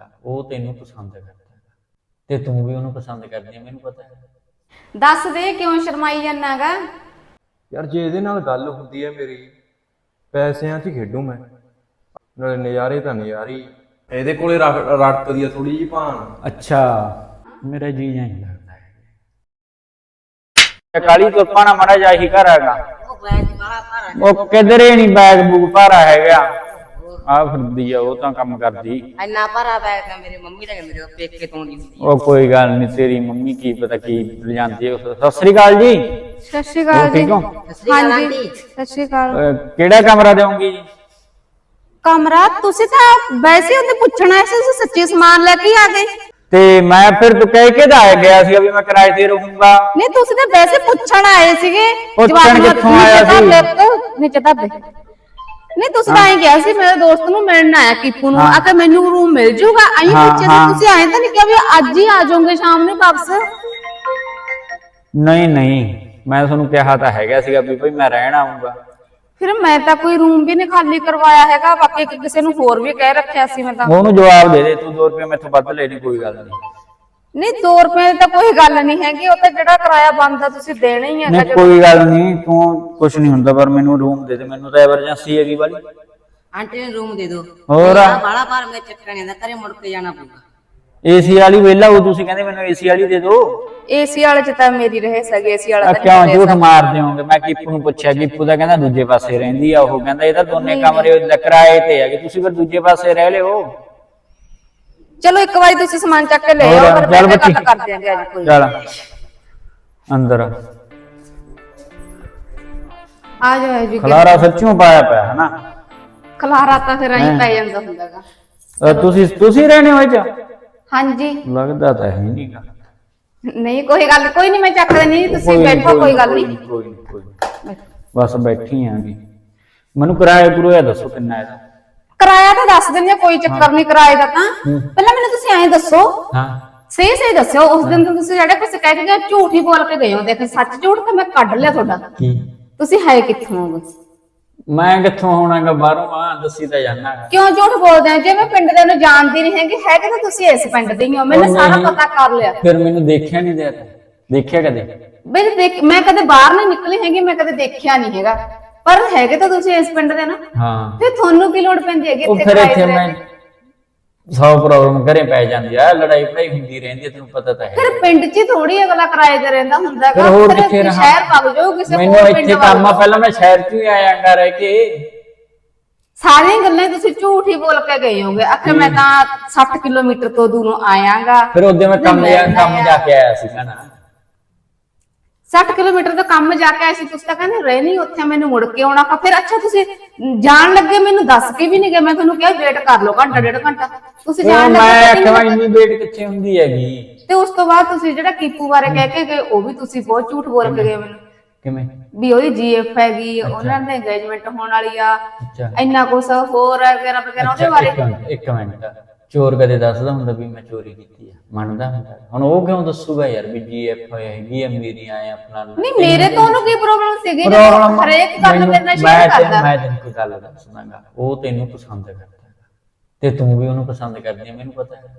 ਹੈਗਾ ਉਹ ਤੈਨੂੰ ਪਸੰਦ ਕਰਦਾ ਹੈਗਾ। ਤੇ ਤੂੰ ਵੀ ਉਹਨੂੰ ਪਸੰਦ ਕਰਦੀ ਹੈ ਮੈਨੂੰ ਪਤਾ ਹੈ ਦੱਸ ਦੇ ਕਿਉਂ ਸ਼ਰਮਾਈ ਜਾਨਾਗਾ ਯਾਰ ਜੇ ਇਹਦੇ ਨਾਲ ਗੱਲ ਹੁੰਦੀ ਹੈ ਮੇਰੀ ਪੈਸਿਆਂ 'ਚ ਹੀ ਖੇਡੂ ਮੈਂ। ਨਾਲੇ ਨਜ਼ਾਰੇ ਤਾਂ ਨਜ਼ਾਰੇ ਹੀ। ਇਹਦੇ ਕੋਲੇ ਰੜ- ਰੜਕਦੀ ਆ ਥੋੜੀ ਜੀ ਭਾਨ ਅੱਛਾ ਮੇਰਾ ਜੀ ਜਾਂ ਹੀ ਲੱਗਦਾ ਹੈ ਕਾਲੀ ਤੁਰਪਾ ਨਾ ਮੜਾ ਜਾ ਹੀ ਘਰ ਹੈਗਾ। ਉਹ ਕਿਧਰੇ ਨਹੀਂ ਬੈਗ ਬੁਗ ਭਾਰਾ ਹੈਗਾ। ਆ ਫਿਰਦੀ ਆ ਉਹ ਤਾਂ ਕੰਮ ਕਰਦੀ। ਇੰਨਾ ਭਰਾ ਬੈਗ ਤਾਂ ਮੇਰੇ ਮੰਮੀ ਦਾ ਮੇਰੇ ਪੇਕੇ ਤੋਂ ਦੀ ਹੁੰਦੀ ਉਹ ਕੋਈ ਗੱਲ ਨਹੀਂ ਤੇਰੀ ਮੰਮੀ ਕੀ ਪਤਾ ਕੀ ਲਿਜਾਂਦੀ ਹੈ ਸਤਿ ਸ੍ਰੀ ਅਕਾਲ ਜੀ। ਸਤਿ ਸ਼੍ਰੀ ਹੋਰ ਅਕਾਲ ਜੀ। ਠੀਕ ਹੋ ਹਾਂਜੀ ਸਤਿ ਸ਼੍ਰੀ ਅਕਾਲ। ਅਹ ਕਿਹੜਾ ਕਮਰਾ ਦੇਵੋਗੀ ਜੀ? ਕਮਰਾ ਤੁਸੀਂ ਤਾਂ ਵੈਸੇ ਉਹਨੇ ਪੁੱਛਣਾ ਸੀ ਤੁਸੀਂ ਸੱਚੀ ਸਮਾਨ ਲੈ ਕੇ ਹੀ ਆ ਗਏ। ਤੇ ਮੈਂ ਫਿਰ ਤੂੰ ਕਹਿ ਕੇ ਤਾਂ ਗਿਆ ਸੀ ਵੀ ਮੈਂ ਕਿਰਾਏ ਤੇ ਰਹੂੰਗਾ। ਨਹੀਂ ਤੁਸੀਂ ਤਾਂ ਵੈਸੇ ਪੁੱਛਣ ਆਏ ਸੀਗੇ। ਪੁੱਛਣ ਜਵਾਕ ਨੂੰ ਕਿੱਥੋਂ ਆਇਆ ਨੀਚੇ ਸੀ? ਧਰ ਦੇ, ਨੀਚੇ ਧਰ ਦੇ ਨਹੀਂ ਤੁਸੀਂ ਤਾਂ ਐਂ ਕਿਹਾ ਸੀ ਮੇਰੇ ਦੋਸਤ ਨੂੰ ਮਿਲਣ ਆਇਆ ਕੀਪੂ ਨੂੰ। ਆ ਕੇ ਮੈਨੂੰ ਰੂਮ ਮਿਲ ਜੂਗਾ। ਆਈ ਹਾਂ, ਪੁੱਛਿਆ ਹਾਂ। ਸੀ ਤੁਸੀਂ ਆਏ ਤਾਂ ਨਹੀਂ ਕਿਹਾ ਵੀ ਅੱਜ ਹੀ ਆ ਜਾਓਗੇ ਸ਼ਾਮ ਨੂੰ ਵਾਪਸ? ਨਹੀਂ ਨਹੀਂ। ਮੈਂ ਤੁਹਾਨੂੰ ਕਿਹਾ ਤਾਂ ਹੈਗਾ ਸੀਗਾ ਵੀ ਭਈ ਮੈਂ ਰਹਿਣ ਆਉਂਗਾ ਫਿਰ ਮੈਂ ਤਾਂ ਕੋਈ ਰੂਮ ਵੀ ਨਹੀਂ ਖਾਲੀ ਕਰਵਾਇਆ ਹੈਗਾ। ਬਾਕੀ ਕਿਸੇ ਨੂੰ ਹੋਰ ਵੀ ਕਹਿ ਰੱਖਿਆ ਸੀ ਮੈਂ ਤਾਂ। ਉਹਨੂੰ ਜਵਾਬ ਦੇ ਦੇ ਤੂੰ 2 ਰੁਪਏ ਮੈਥੋਂ ਵੱਧ ਲੈਣੀ ਕੋਈ ਗੱਲ ਨਹੀਂ। ਨਹੀਂ 2 ਰੁਪਏ ਦੀ ਤਾਂ ਕੋਈ ਗੱਲ ਨਹੀਂ ਹੈਗੀ ਉਹ ਤਾਂ ਜਿਹੜਾ ਕਿਰਾਇਆ ਬਣਦਾ ਤੁਸੀਂ ਦੇਣਾ ਹੀ ਹੈਗਾ ਨਹੀਂ ਕੋਈ ਗੱਲ ਨਹੀਂ ਤੂੰ ਕੁਝ ਨਹੀਂ ਹੁੰਦਾ ਪਰ ਮੈਨੂੰ ਰੂਮ ਦੇ ਦੇ ਮੈਨੂੰ ਤਾਂ ਐਮਰਜੈਂਸੀ ਹੈਗੀ ਵਾਲੀ। ਆਂਟੀ ਨੂੰ ਰੂਮ ਦੇ ਦਿਓ। ਹੋਰ? ਬਾਲਾ ਭਾਰ ਮੈਂ ਚੱਕਰ ਨਹੀਂ ਘਰੇ ਮੁੜ ਕੇ ਜਾਣਾ ਪਊਗਾ। ਏਸੀ ਵਾਲੀ ਵੇਲਾ ਉਹ ਤੁਸੀਂ ਕਹਿੰਦੇ ਮੈਨੂੰ ਏਸੀ ਵਾਲੀ ਦੇ ਦਿਓ। ਏਸੀ ਵਾਲੇ ਚ ਤਾਂ ਮੇਰੀ ਰਹੇ ਸਗੇ ਏਸੀ ਵਾਲਾ ਆ ਤਾਂ ਕਿਉਂ ਝੂਠ ਮਾਰ ਦਿਓਗੇ ਮੈਂ ਕੀਪੂ ਨੂੰ ਪੁੱਛਿਆ ਕੀਪੂ ਦਾ ਕਹਿੰਦਾ ਦੂਜੇ ਪਾਸੇ ਰਹਿੰਦੀ ਆ ਉਹ ਕਹਿੰਦਾ ਇਹ ਤਾਂ ਦੋਨੇ ਕਮਰੇ ਉਹਦੇ ਕਿਰਾਏ ਤੇ ਹੈਗੇ ਤੁਸੀਂ ਫਿਰ ਦੂਜੇ ਪਾਸੇ ਰਹਿ ਲਿਓ। ਚਲੋ ਇੱਕ ਵਾਰੀ ਤੁਸੀਂ ਸਮਾਨ ਚੱਕ ਕੇ ਲੈ ਹੋਰ, ਆਓ ਫਿਰ ਚੱਲ ਬੈਠ ਕੇ ਬੱਚੀ। ਗੱਲ ਕਰਦੇ ਆਂਗੇ ਅੱਜ ਕੋਈ। ਚੱਲ। ਅੰਦਰ ਆ। ਜਾਓ ਜੀ ਖਲਾਰਾ ਸੱਚੋਂ ਪਾਇਆ ਪਿਆ ਹਨਾ? ਖਲਾਰਾ ਤਾਂ ਫਿਰ ਐਂ ਪੈ ਜਾਂਦਾ ਹੁੰਦਾਗਾ। ਤੁਸੀਂ ਤੁਸੀਂ ਰਹਿਣੇ ਹੋ ਇਹ ਚ? ਹਾਂਜੀ। ਲੱਗਦਾ ਤਾਂ ਹੈ ਨਹੀਂ ਕੋਈ ਗੱਲ ਕੋਈ ਨਹੀਂ ਮੈਂ ਚੱਕ ਦੇਣੀ ਤੁਸੀਂ ਬੈਠੋ ਕੋਈ ਗੱਲ ਨਹੀਂ ਕੋਈ ਨੀ, ਕੋਈ ਨੀ। ਬਸ ਬੈਠੀ ਆਂਗੀ ਮੈਨੂੰ ਕਿਰਾਇਆ ਕਰੋਇਆ ਦੱਸੋ ਕਿੰਨਾ ਇਹਦਾ। ਕਿਰਾਇਆ ਤਾਂ ਦੱਸ ਦਿੰਦੇ ਆ ਕੋਈ ਚੱਕਰ ਨਹੀਂ ਕਿਰਾਏ ਦਾ ਤਾਂ। ਪਹਿਲਾਂ ਮੈਨੂੰ ਤੁਸੀਂ ਐਂ ਦੱਸੋ। ਹਾਂ। ਸਹੀ ਸਹੀ ਦੱਸਿਓ। ਉਸ ਦਿਨ ਤਾਂ ਤੁਸੀਂ ਜਿਹੜੇ ਕੁਝ ਕਹਿ ਕੇ ਗਏ ਝੂਠ ਹੀ ਬੋਲ ਕੇ ਗਏ ਹੋ। ਦੇਖ ਸੱਚ ਝੂਠ ਤਾਂ ਮੈਂ ਕੱਢ ਲਿਆ ਤੁਹਾਡਾ। ਕੀ ਤੁਸੀਂ ਹੈ ਕਿੱਥੋਂ ਹੋ ਮੈਂ ਕਿੱਥੋਂ ਆਉਣਾਗਾ ਬਾਹਰੋਂ ਆ ਦੱਸੀ ਤਾਂ ਜਾਣਾ ਕਿਉਂ ਝੂਠ ਬੋਲਦੇ ਆ ਜੇ ਮੈਂ ਪਿੰਡ ਦੇ ਨੂੰ ਜਾਣਦੀ ਨਹੀਂ ਹੈਗੀ ਹੈ ਕਿ ਤੁਸੀਂ ਇਸ ਪਿੰਡ ਦੇ ਹੀ? ਹੋ ਮੈंने ਸਾਰਾ ਪਤਾ ਕਰ ਲਿਆ। ਫਿਰ ਮੈਨੂੰ ਦੇਖਿਆ ਨਹੀਂ ਦਿਆ ਤੂੰ ਦੇਖਿਆ ਕਦੇ? ਬਈ ਦੇਖ ਮੈਂ ਕਦੇ ਬਾਹਰ ਨਹੀਂ ਨਿਕਲੀ ਹੈਗੀ ਮੈਂ ਕਦੇ ਦੇਖਿਆ ਨਹੀਂ ਹੈਗਾ। ਪਰ ਹੈਗੇ ਤਾਂ ਤੁਸੀਂ ਇਸ ਪਿੰਡ ਦੇ ਨਾ। ਹਾਂ। ਫਿਰ ਤੁਹਾਨੂੰ ਕੀ ਲੋੜ ਪੈਂਦੀ ਹੈਗੀ ਉਹ ਫਿਰ ਕਿਰਾਏ ਇੱਥੇ ਤੇ ਮੈਂ ਰਹਿਣ ਦੀ? ਸੌ ਪ੍ਰੋਬਲਮ ਘਰੇ ਪੈ ਜਾਂਦੀ ਆ ਲੜਾਈ ਪੜਾਈ ਹੁੰਦੀ ਰਹਿੰਦੀ ਆ ਤੈਨੂੰ ਪਤਾ ਤਾਂ ਹੈ। ਫਿਰ ਪਿੰਡ 'ਚ ਥੋੜੀ ਅਗਲਾ ਕਿਰਾਏ ਤੇ ਰਹਿੰਦਾ ਹੁੰਦਾ ਫਿਰ ਹੈਗਾ ਹੋਰ ਫਿਰ ਕਿੱਥੇ ਰਹਾਂ? ਸ਼ਹਿਰ ਭੱਗ ਜਾਓ ਕਿਸੇ ਮੈਨੂੰ ਹੋਰ ਪਿੰਡ ਇੱਥੇ ਵੱਲ। ਪਹਿਲਾਂ ਮੈਂ ਸ਼ਹਿਰ 'ਚ ਹੀ ਆਇਆਗਾ ਰਹਿ ਕੇ। ਸਾਰੀਆਂ ਗੱਲਾਂ ਹੀ ਤੁਸੀਂ ਝੂਠ ਹੀ ਬੋਲ ਕੇ ਗਏ ਹੋਗੇ। ਆਖੇ ਮੈਂ ਤਾਂ 60 ਕਿਲੋਮੀਟਰ ਤੋਂ ਦੂਰੋਂ ਆਇਆਗਾ। ਫਿਰ ਉਹਦੇ ਮੈਂ ਕੰਮ ਜਾ ਕੰਮ ਜਾ ਕੇ ਆਇਆ ਸੀ ਨਾ? 60 ਕਿਲੋਮੀਟਰ ਤੋਂ ਕੰਮ ਜਾ ਕੇ ਆਏ ਸੀ ਤੁਸੀਂ ਤਾਂ ਕਹਿੰਦੇ ਰਹਿ ਨਹੀਂ ਉੱਥੇ ਮੈਨੂੰ ਮੁੜ ਕੇ ਆਉਣਾ ਫਿਰ ਅੱਛਾ ਤੁਸੀਂ ਜਾਣ ਲੱਗੇ ਮੈਨੂੰ ਦੱਸ ਕੇ ਵੀ ਨਹੀਂ ਗਏ ਮੈਂ ਤੁਹਾਨੂੰ ਕਿਹਾ ਵੇਟ ਕਰ ਲਓ ਘੰਟਾ ਡੇਢ ਘੰਟਾ। ਤੁਸੀਂ ਉਹ ਜਾਣ ਮੈਂ ਲੱਗੇ ਆਖਿਆ ਇੰਨੀ ਵੇਟ ਕਿੱਥੇ ਹੁੰਦੀ ਹੈਗੀ? ਤੇ ਉਸ ਤੋਂ ਬਾਅਦ ਤੁਸੀਂ ਜਿਹੜਾ ਕੀਪੂ ਬਾਰੇ ਕਹਿ ਕੇ ਗਏ ਉਹ ਵੀ ਤੁਸੀਂ ਬਹੁਤ ਝੂਠ ਬੋਲ ਕੇ ਗਏ ਮੈਨੂੰ। ਕਿਵੇਂ? ਵੀ ਉਹਦੀ ਜੀਐਫ ਹੈਗੀ ਉਹਨਾਂ ਦੇ ਇੰਗੇਜਮੈਂਟ ਹੋਣ ਵਾਲੀ ਆ ਅੱਛਾ। ਇੰਨਾ ਕੁਛ ਹੋਰ ਵਗੈਰਾ ਵਗੈਰਾ ਉਹਦੇ ਅੱਛਾ, ਬਾਰੇ ਇੱਕ ਮਿੰਟ ਇੱਕ ਮਿੰਟ। ਚੋਰ ਕਦੇ ਦੱਸਦਾ ਹੁੰਦਾ ਵੀ ਮੈਂ ਚੋਰੀ ਕੀਤੀ ਆ। ਮੰਨਦਾ ਹੁੰਦਾ ਹੁਣ ਉਹ ਕਿਉਂ ਦੱਸੂਗਾ ਯਾਰ ਵੀ ਜੀਐਫ ਹੈਗੀ ਆ ਮੇਰੀ ਆਏ ਆਪਣਾ ਨਹੀਂ ਮੇਰੇ ਤੋਂ ਉਹਨੂੰ ਕੀ ਪ੍ਰੋਬਲਮ ਸੀਗੀ? ਪ੍ਰੋਬਲਮ ਹਰੇਕ ਗੱਲ ਮੇਰੇ ਨਾਲ ਮੈਂ ਸ਼ੇਅਰ ਤੈਨੂੰ ਕਰਦਾ। ਮੈਂ ਤੈਨੂੰ ਕੋਈ ਗੱਲ ਦੱਸਦਾਗਾ ਉਹ ਤੈਨੂੰ ਪਸੰਦ ਕਰਦਾ ਹੈਗਾ ਤੇ ਤੂੰ ਵੀ ਉਹਨੂੰ ਪਸੰਦ ਕਰਦੀ ਹੈ ਮੈਨੂੰ ਪਤਾ ਹੈ।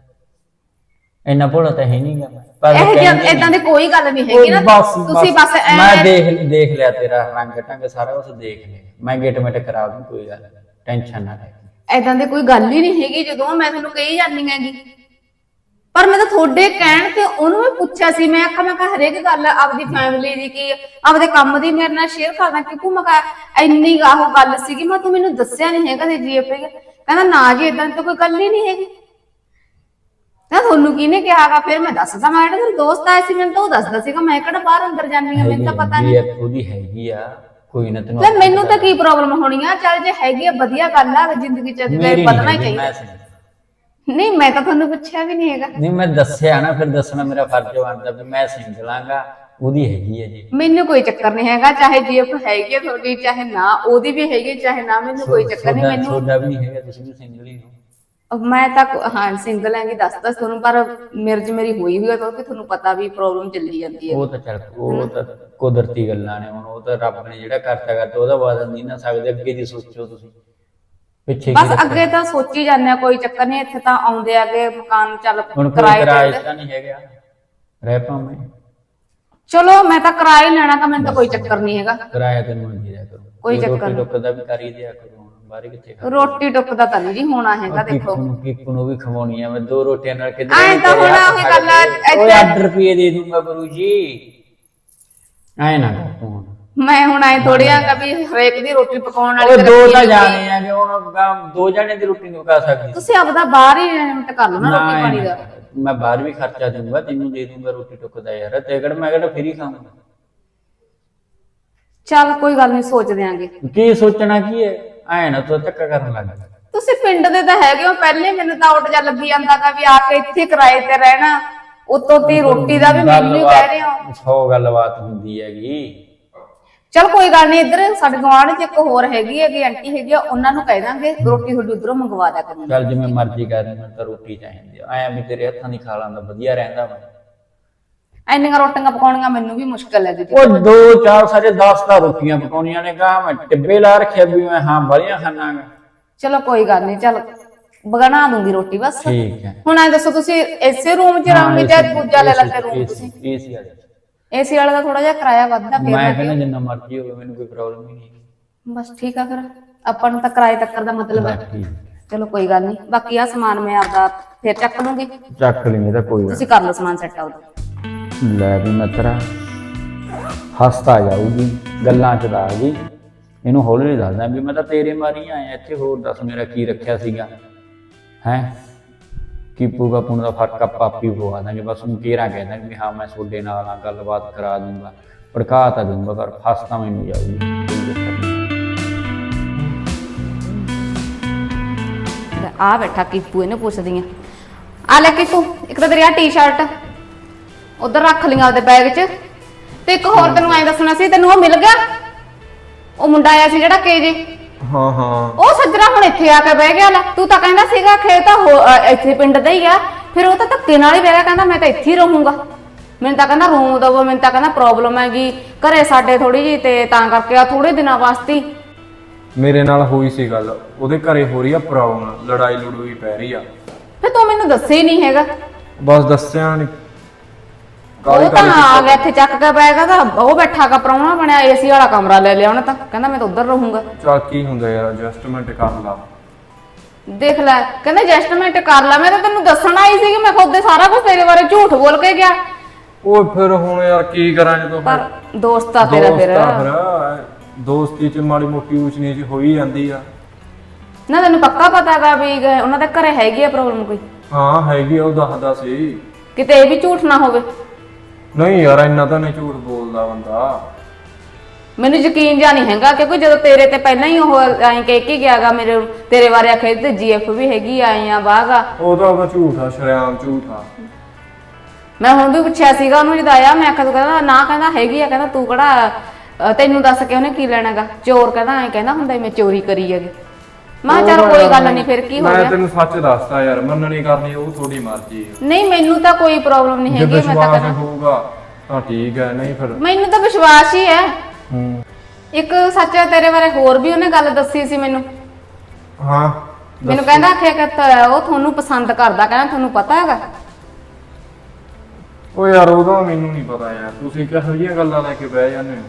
ਇੰਨਾ ਭੋਲਾ ਤਾਂ ਹੈ ਨਹੀਂਗਾ ਪਰ ਇਹ ਕਹਿੰਦੀ ਜਿਹੀ ਇਦਾਂ ਦੀ ਕੋਈ ਗੱਲ ਨਹੀਂ ਹੈਗੀ ਨਾ। ਬਸ ਤੁਸੀਂ ਬਸ ਐ ਮੈਂ ਦੇਖ ਦੇਖ ਲਿਆ ਤੇਰਾ ਰੰਗ ਢੰਗ ਸਾਰਾ ਕੁਝ ਦੇਖ ਲਿਆ। ਮੈਂ ਗੇਟ ਮਿਟ ਕਰਾ ਦੂੰ ਕੋਈ ਗੱਲ ਟੈਨਸ਼ਨ ਨਾ ਲੈ। ਐਦਾਂ ਦੀ ਕੋਈ ਗੱਲ ਹੀ ਨਹੀਂ ਹੈਗੀ ਜਦੋਂ ਮੈਂ ਤੁਹਾਨੂੰ ਕਹੀ ਜਾਂਦੀ ਹੈਗੀ। ਪਰ ਮੈਂ ਤਾਂ ਤੁਹਾਡੇ ਕਹਿਣ ਤੇ ਉਹਨੂੰ ਵੀ ਪੁੱਛਿਆ ਸੀ ਮੈਂ ਆਖਾਂ ਮੈਂ ਕਿਹਾ ਹਰੇਕ ਗੱਲ ਆਪਦੀ ਫੈਮਿਲੀ ਦੀ ਕੀ ਆਪਦੇ ਕੰਮ ਦੀ ਮੇਰੇ ਨਾਲ ਸ਼ੇਅਰ ਕਰਦਾ ਕਿਉਂਕਿ ਮੈਂ ਕਿਹਾ ਇੰਨੀ ਆਹੋ ਗੱਲ ਸੀਗੀ ਮੈਂ ਤੂੰ ਮੈਨੂੰ ਦੱਸਿਆ ਨਹੀਂ ਹੈਗਾ ਤੇ ਜੀਐਫ ਕਹਿੰਦਾ ਨਾ ਜੀ ਇਦਾਂ ਤਾਂ ਕੋਈ ਗੱਲ ਹੀ ਨਹੀਂ ਹੈਗੀ। ਨਾ ਤੁਹਾਨੂੰ ਕਿਹਨੇ ਕਿਹਾਗਾ ਫਿਰ ਮੈਂ ਦੱਸਦਾ ਮੈਂ ਜਿਹੜਾ ਦੋਸਤ ਆਇਆ ਸੀ ਮੈਨੂੰ ਤਾਂ ਉਹ ਦੱਸਦਾ ਸੀਗਾ ਮੈਂ ਕਿਹੜਾ ਬਾਹਰ ਅੰਦਰ ਜਾਂਦੀ ਹਾਂ ਮੈਨੂੰ ਤਾਂ ਪਤਾ ਨਹੀਂ। ਜੀਐਫ ਉਹਦੀ ਹੈਗੀ ਆ। ਕੋਈ ਨਾ ਤੈਨੂੰ ਤੇ ਮੈਨੂੰ ਤਾਂ ਕੀ ਪ੍ਰੋਬਲਮ ਹੋਣੀ ਆ? ਚੱਲ ਜੇ ਹੈਗੀ ਆ ਵਧੀਆ ਗੱਲ ਆ ਜ਼ਿੰਦਗੀ ਚ ਅੱਗੇ ਮੇਰੀ ਵਧਣਾ ਹੀ ਨਹੀਂ ਚਾਹੀਦਾ। ਮੈਂ। ਨਹੀਂ ਮੈਂ ਤਾਂ ਤੁਹਾਨੂੰ ਪੁੱਛਿਆ ਵੀ ਨਹੀਂ ਹੈਗਾ। ਨਹੀਂ ਮੈਂ ਦੱਸਿਆ ਨਾ ਫਿਰ ਦੱਸਣਾ ਮੇਰਾ ਫਰਜ਼ ਬਣਦਾ ਵੀ ਮੈਂ ਸਿੰਗਲਾਂਗਾ ਉਹਦੀ ਹੈਗੀ ਹੈ ਜੀ। ਮੈਨੂੰ ਕੋਈ ਚੱਕਰ ਨਹੀਂ ਹੈਗਾ ਚਾਹੇ ਜੀਐਫ ਹੈਗੀ ਆ ਤੁਹਾਡੀ ਚਾਹੇ ਨਾ ਉਹਦੀ ਵੀ ਹੈਗੀ ਚਾਹੇ ਨਾ ਮੈਨੂੰ ਕੋਈ ਚੱਕਰ ਨਹੀਂ ਤੁਹਾਡਾ- ਮੈਨੂੰ ਤੁਹਾਡਾ ਵੀ ਨਹੀਂ ਹੈਗਾ ਤੁਸੀਂ ਵੀ ਸਿੰਗਲ ਹੀ ਹੋ ਮੈਂ ਤਾਂ ਕੋ- ਹਾਂ ਸਿੰਗਲ ਹੈਗੀ ਦੱਸਦਾ ਤੁਹਾਨੂੰ ਪਰ ਮੇਰੇ ਚ ਮੇਰੀ ਹੋਈ ਵੀ ਆ ਕਿਉਂਕਿ ਤੁਹਾਨੂੰ ਪਤਾ ਵੀ ਪ੍ਰੋਬਲਮ ਚੱਲੀ ਜਾਂਦੀ ਹੈ। ਉਹ ਤਾਂ ਚੱਲ ਉਹ ਤਾਂ ਕੁਦਰਤੀ ਗੱਲਾਂ ਨੇ ਹੁਣ ਉਹ ਤਾਂ ਰੱਬ ਨੇ ਜਿਹੜਾ ਕਰਤਾ ਕਰਤਾ ਉਹਦਾ ਬਦਲ ਨਹੀਂ ਨਾ ਸਕਦੇ ਅੱਗੇ ਦੀ ਸੋਚੋ ਤੁਸੀਂ। ਪਿੱਛੇ ਕੀ ਬਸ? ਅੱਗੇ ਤਾਂ ਸੋਚੀ ਜਾਂਦੇ ਆ ਕੋਈ ਚੱਕਰ ਨਹੀਂ ਇੱਥੇ ਤਾਂ ਆਉਂਦੇ ਆਗੇ ਮਕਾਨ ਚੱਲ ਹੁਣ ਕੋਈ ਕਿਰਾਏ ਕਿਰਾਏ ਤੇ ਤਾਂ ਨਹੀਂ ਹੈਗਾ ਰਹਿ ਪਾਵੇਂ ਚਲੋ ਮੈਂ ਤਾਂ ਹੀ ਲੈਣਾ ਤਾਂ ਮੈਨੂੰ ਤਾਂ ਕੋਈ ਚੱਕਰ ਨਹੀਂ ਹੈਗਾ। ਕਿਰਾਇਆ ਤੇ ਨੂੰ ਦਿਆ ਕਰੋ। ਕੋਈ ਚੱਕਰ ਨਹੀਂ। ਟੁੱਕ ਦਾ ਵੀ ਕਰ ਹੀ ਦਿਆ ਕਰੋ। ਕਿੱਥੇ ਖਾ ਰੋਟੀ ਟੁੱਕ ਦਾ ਤਾਂ ਨਹੀਂ ਜੀ ਹੋਣਾ ਹੈਗਾ ਦੇਖੋ। ਕਿਪੂ ਨੂੰ ਵੀ ਖਵਾਉਣੀ ਆ ਮੈਂ ਦੋ ਰੋਟੀਆਂ ਨਾਲ ਕਿਧਰ ਐਂ ਤਾਂ ਹੁਣ ਉਹੀ ਗੱਲ ਓਏ ਇੱਥੇ- 8 ਰੁਪਏ ਦੇ ਦੂੰਗਾ ਗੁਰੂ ਜੀ। ਐ ਨਾ ਹੁਣ। ਮੈਂ ਹੁਣ ਐ ਥੋੜੀਆਂ ਕभी ਹਰੇਕ ਦੀ ਰੋਟੀ ਪਕਾਉਣ ਵਾਲੀ ਓਏ ਦੋ ਤਾਂ ਜਾਣੇ ਆ ਕਿ ਹੁਣ ਦੋ ਜਾਣੇ ਦੀ ਰੋਟੀ ਨਹੀਂ ਪਕਾ ਸਕਦੀ। ਤੁਸੀਂ ਆਪਦਾ ਬਾਹਰ ਹੀ ਰੈਂਟ ਕਰ ਲਓ ਨਾ ਰੋਟੀ ਪਾਣੀ ਦਾ। ਮੈਂ ਬਾਹਰ ਵੀ ਖਰਚਾ ਦੂੰਗਾ ਤੈਨੂੰ ਦੇ ਦੂੰਗਾ ਰੋਟੀ ਟੁੱਕ ਦਾ ਯਾਰ। ਤੇ ਕਿਹੜਾ ਮੈਂ ਕਿਹੜਾ ਫਰੀ ਖਾਊਂਗਾ। ਚੱਲ ਕੋਈ ਗੱਲ ਨਹੀਂ ਸੋਚ ਦਿਆਂਗੇ। ਕੀ ਸੋਚਣਾ ਕੀ ਹੈ? ਐ ਨਾ ਤੂੰ ਧੱਕਾ ਕਰਨ ਲੱਗ ਜਾ ਤੁਸੀਂ ਪਿੰਡ ਦੇ ਤਾਂ ਹੈਗੇ ਹੋ ਪਹਿਲੇ ਮੈਨੂੰ ਤਾਂ ਆਊਟ ਜਾ ਲੱਗੀ ਜਾਂਦਾ ਕਿ ਵੀ ਆ ਕੇ ਇੱਥੇ ਕਿਰਾਏ ਤੇ ਰਹਿਣਾ। ਉਤੋਂ ਦੀ ਰੋਟੀ ਦਾ ਵੀ ਮੈਨੂੰ ਹੀ ਕਹਿ ਰਹੇ ਹੋ। ਸੌ ਗੱਲਬਾਤ ਹੁੰਦੀ ਹੈਗੀ। ਚਲ ਕੋਈ ਗੱਲ ਨਹੀਂ ਇੱਧਰ ਸਾਡੇ ਗਵਾਂਢ 'ਚ ਇੱਕ ਹੋਰ ਹੈਗੀ ਹੈਗੀ ਆਂਟੀ ਹੈਗੀ ਆ ਉਹਨਾਂ ਨੂੰ ਕਹਿ ਦਾਂਗੇ ਰੋਟੀ ਤੁਹਾਡੀ ਉਧਰੋਂ ਮੰਗਵਾ ਦਿਆ ਕਰੂੰਗੀ ਚੱਲ ਜਿਵੇਂ ਮਰਜ਼ੀ ਕਰ ਮੈਨੂੰ ਤਾਂ ਰੋਟੀ ਚਾਹੀਦੀ ਆ। ਐਂ ਵੀ ਤੇਰੇ ਹੱਥਾਂ ਦੀ ਖਾ ਲਾਂਦਾ ਵਧੀਆ ਰਹਿੰਦਾ ਮੈਂ ਐਨੀਆਂ ਰੋਟੀਆਂ ਪਕਾਉਣੀਆਂ ਮੈਨੂੰ ਵੀ ਮੁਸ਼ਕਲ ਹੈ ਜੀ ਉਹ ਦੋ ਚਾਰ ਸਾਰੇ 10 ਤਾਂ ਰੋਟੀਆਂ ਪਕਾਉਣੀਆਂ ਨੇ ਕਹਾ ਮੈਂ ਟਿੱਬੇ ਲਾ ਰੱਖਿਆ ਵੀ ਮੈਂ ਹਾਂ ਬੜੀਆਂ ਖਾਣਾਗਾ। ਚਲੋ ਕੋਈ ਗੱਲ ਨਹੀਂ ਚਲ ਬਣਾ ਦੂੰਗੀ ਰੋਟੀ ਬਸ। ਠੀਕ ਹੈ। ਹੁਣ ਐ ਦੱਸੋ ਤੁਸੀਂ ਇਸੇ ਰੂਮ 'ਚ ਰਹੋਗੇ ਜਾਂ ਦੂਜਾ ਲੈ ਲੈਂਦੇ ਰੂਮ ਤੁਸੀਂ ਏਸੀ ਵਾਲੇ। ਏਸੀ ਵਾਲਾ ਦਾ ਥੋੜਾ ਜਿਹਾ ਕਿਰਾਇਆ ਵੱਧਦਾ ਫਿਰ ਮੈਂ। ਕਹਿੰਦਾ ਜਿੰਨਾ ਮਰਜ਼ੀ ਹੋਵੇ ਮੈਨੂੰ ਕੋਈ ਪ੍ਰੋਬਲਮ ਹੀ ਨਹੀਂ। ਬਸ ਠੀਕ ਆ ਫਿਰ। ਆਪਾਂ ਨੂੰ ਤਾਂ ਕਿਰਾਏ ਤੱਕ ਦਾ ਮਤਲਬ ਹੈ। ਚਲੋ ਕੋਈ ਗੱਲ ਨਹੀਂ ਬਾਕੀ ਆ ਸਮਾਨ ਮੈਂ ਆਪਦਾ ਫਿਰ ਚੱਕ ਲੂੰਗੀ। ਚੱਕ ਲਈ ਤਾਂ ਕੋਈ ਤੁਸੀਂ ਕਰ ਲਓ ਸਮਾਨ ਸੈੱਟ ਆਉਦਾ ਲੈ ਵੀ ਮਤਰਾ ਹੱਸਤਾ ਜਾਊਗੀ, ਗੱਲਾਂ ਚ ਦਾ ਜੀ ਇਹਨੂੰ ਹੌਲੀ ਦੱਸਦਾ ਵੀ ਮੈਂ ਤਾਂ ਤੇਰੇ ਮਾਰੀ ਆਇਆ, ਇੱਥੇ ਹੋਰ ਦੱਸ ਮੇਰਾ ਕੀ ਰੱਖਿਆ ਸੀਗਾ। ਹੈ? ਕੀਪੂ ਦਾ ਪੁਣ ਦਾ ਫ਼ਰਕ ਆਪਾਂ ਆਪੀ ਪਵਾ ਦਾਂਗੇ, ਬਸ ਹੁਣ ਕੇਰਾ ਕਹਿੰਦਾ ਵੀ ਹਾਂ, ਮੈਂ ਤੁਹਾਡੇ ਨਾਲ ਆ ਗੱਲਬਾਤ ਕਰਾ ਦੂੰਗਾ, ਭੜਕਾ ਤਾਂ ਦੂੰਗਾ, ਪਰ ਫਸ ਤਾਂ ਮੈਨੂੰ ਜਾਊਗੀ। ਆ ਬੈਠਾ ਕੀਪੂ, ਇਹਨੂੰ ਪੁੱਛਦੀ ਆ। ਆ ਲੈ ਕੀਪੂ, ਇੱਕ ਤਾਂ ਤੇਰੀ ਆ ਟੀ-ਸ਼ਰਟ ਉਧਰ ਰੱਖ ਲਈਆਂ ਉਹਦੇ ਬੈਗ 'ਚ। ਤੇ ਇੱਕ ਹੋਰ ਤੈਨੂੰ ਐਂ ਦੱਸਣਾ ਸੀ ਤੈਨੂੰ ਉਹ ਮਿਲ ਗਿਆ? ਉਹ ਮੁੰਡਾ ਆਇਆ ਸੀ ਜਿਹੜਾ ਕੇਜੇ? ਹਾਂ ਹਾਂ। ਉਹ ਸੱਜਣਾ ਹੁਣ ਇੱਥੇ ਆ ਕੇ ਬਹਿ ਗਿਆ ਲੈ। ਤੂੰ ਤਾਂ ਕਹਿੰਦਾ ਸੀਗਾ ਖੇਤ ਤਾਂ ਹੋ- ਅ, ਇੱਥੇ ਪਿੰਡ ਦਾ ਹੀ ਆ। ਫਿਰ ਉਹ ਤਾਂ ਧੱਕੇ ਨਾਲ ਹੀ ਬਹਿ ਗਿਆ ਕਹਿੰਦਾ ਮੈਂ ਤਾਂ ਇੱਥੇ ਹੀ ਰਹੂੰਗਾ। ਮੈਨੂੰ ਤਾਂ ਕਹਿੰਦਾ ਰੂਮ ਦਵੋ ਮੈਨੂੰ ਤਾਂ ਕਹਿੰਦਾ ਪ੍ਰੋਬਲਮ ਹੈਗੀ। ਘਰੇ ਸਾਡੇ ਥੋੜੀ ਜੀ ਤੇ ਤਾਂ ਕਰਕੇ ਆ ਥੋੜੇ ਦਿਨਾਂ ਵਾਸਤੇ ਹੀ। ਮੇਰੇ ਨਾਲ ਹੋਈ ਸੀ ਗੱਲ। ਉਹਦੇ ਘਰੇ ਹੋ ਰਹੀ ਆ ਪ੍ਰੋਬਲਮ ਲੜਾਈ ਲੜੂਈ ਪੈ ਰਹੀ ਆ। ਫਿਰ ਤੂੰ ਮੈਨੂੰ ਦੱਸਿਆ ਹੀ ਨਹੀਂ ਹੈਗਾ। ਬਸ ਦੱਸਿਆ ਨਹੀਂ ਉਹ ਤਾਂ ਆ ਗਿਆ ਇੱਥੇ ਚੱਕ ਕੇ ਬੈਗਾ ਤਾਂ ਉਹ ਬੈਠਾ ਕਾ ਪ੍ਰਾਹੁਣਾ ਬਣਿਆ ਏਸੀ ਵਾਲਾ ਕਮਰਾ ਲੈ ਲਿਆ ਉਹਨੇ ਤਾਂ। ਕਹਿੰਦਾ ਮੈਂ ਤਾਂ ਉੱਧਰ ਰਹੂੰਗਾ। ਚੱਲ ਕੀ ਹੁੰਦਾ ਯਾਰ ਐਡਜਸਟਮੈਂਟ ਕਰ ਲਾ। ਦੇਖ ਲੈ ਕਹਿੰਦਾ ਐਡਜਸਟਮੈਂਟ ਕਰ ਲੈ। ਮੈਂ ਤਾਂ ਤੈਨੂੰ ਦੱਸਣ ਆਈ ਸੀ ਕਿ ਮੈਂ ਖੁਦ ਸਾਰਾ ਕੁਝ ਤੇਰੇ ਬਾਰੇ ਝੂਠ ਬੋਲ ਕੇ ਗਿਆ। ਉਹ ਫਿਰ ਹੁਣ ਯਾਰ ਕੀ ਕਰਾਂ ਜਦੋਂ ਪਰ ਦੋਸਤ ਆ ਤੇਰਾ ਫਿਰ। ਦੋਸਤ ਚ ਮਾੜੀ ਮੋਟੀ ਊਚ ਨੀਚ ਹੋ ਹੀ ਜਾਂਦੀ ਆ। ਨਾ ਤੈਨੂੰ ਪੱਕਾ ਪਤਾ ਹੈਗਾ ਵੀ ਉਹਨਾਂ ਦੇ ਘਰੇ ਹੈਗੀ ਆ ਪ੍ਰੋਬਲਮ ਕੋਈ? ਹਾਂ ਹੈਗੀ ਆ, ਉਹ ਦੱਸਦਾ ਸੀ। ਕਿਤੇ ਇਹ ਵੀ ਝੂਠ ਨਾ ਹੋਵੇ। ਨਹੀਂ ਯਾਰ ਇੰਨਾ ਤਾਂ ਨਹੀਂ ਝੂਠ ਬੋਲਦਾ ਬੰਦਾ। ਮੈਨੂੰ ਯਕੀਨ ਜਾਂ ਨਹੀਂ ਹੈਗਾ ਕਿਉਂਕਿ ਜਦੋਂ ਤੇਰੇ ਤੇ ਪਹਿਲਾਂ ਹੀ ਉਹ ਐਂ ਕਹਿ ਕੇ ਗਿਆਗਾ ਮੇਰੇ ਤੇਰੇ ਬਾਰੇ ਆਖੇ ਤੇ ਜੀਐਫ ਵੀ ਹੈਗੀ ਆਏ ਆ ਬਾਗਾ ਉਹ ਤਾਂ ਉਹਦਾ ਝੂਠ ਆ ਸ਼ਰਿਆਮ ਝੂਠ ਆ। ਮੈਂ ਹੁਣ ਵੀ ਪੁੱਛਿਆ ਸੀਗਾ ਉਹਨੂੰ ਜਦ ਆਇਆ ਮੈਂ ਆਖਿਆ ਤੂੰ ਕਹਿੰਦਾ ਨਾ ਕਹਿੰਦਾ ਹੈਗੀ ਆ ਕਹਿੰਦਾ ਤੂੰ ਕਿਹੜਾ ਅ, ਤੈਨੂੰ ਦੱਸ ਕੇ ਉਹਨੇ ਕੀ ਲੈਣਾਗਾ? ਚੋਰ ਕਹਿੰਦਾ ਐਂ ਕਹਿੰਦਾ ਹੁੰਦਾ ਮੈਂ ਚੋਰੀ ਕਰੀ ਹੈਗੀ। ਮੈਂ ਕਿਹਾ ਚੱਲ ਕੋਈ ਗੱਲ ਨਹੀਂ। ਫਿਰ ਕੀ ਹੋ ਮੈਂ ਗਿਆ? ਤੈਨੂੰ ਸੱਚ ਦੱਸਦਾ ਯਾਰ ਮੰਨਣੀ ਕਰਨੀ ਉਹ ਤੁਹਾਡੀ ਮਰਜ਼ੀ ਹੈ। ਨਹੀਂ ਮੈਨੂੰ ਤਾਂ ਕੋਈ ਪ੍ਰੋਬਲਮ ਨਹੀਂ ਜੇ ਹੈਗੀ ਮੈਂ ਤਾਂ ਵਿਸ਼ਵਾਸ ਹੋਊਗਾ ਤਾਂ ਠੀਕ ਹੈ ਨਹੀਂ ਫਿਰ। ਮੈਨੂੰ ਤਾਂ ਵਿਸ਼ਵਾਸ ਹੀ ਹੈ। ਹੂੰ। ਇੱਕ ਸੱਚ ਤੇਰੇ ਬਾਰੇ ਹੋਰ ਵੀ ਉਹਨੇ ਗੱਲ ਦੱਸੀ ਸੀ ਮੈਨੂੰ। ਹਾਂ ਮੈਨੂੰ ਕਹਿੰਦਾ ਆਖਿਆ ਕਿ ਤ- ਉਹ ਤੁਹਾਨੂੰ ਪਸੰਦ ਕਰਦਾ ਕਹਿੰਦਾ ਤੁਹਾਨੂੰ ਪਤਾ ਹੈਗਾ। ਉਹ ਯਾਰ ਉਹਦਾ ਮੈਨੂੰ ਨਹੀਂ ਪਤਾ ਯਾਰ ਤੁਸੀਂ ਕਿਹੋ ਜਿਹੀਆਂ ਗੱਲਾਂ ਲੈ ਕੇ ਬਹਿ ਜਾਂਦੇ ਹੋ?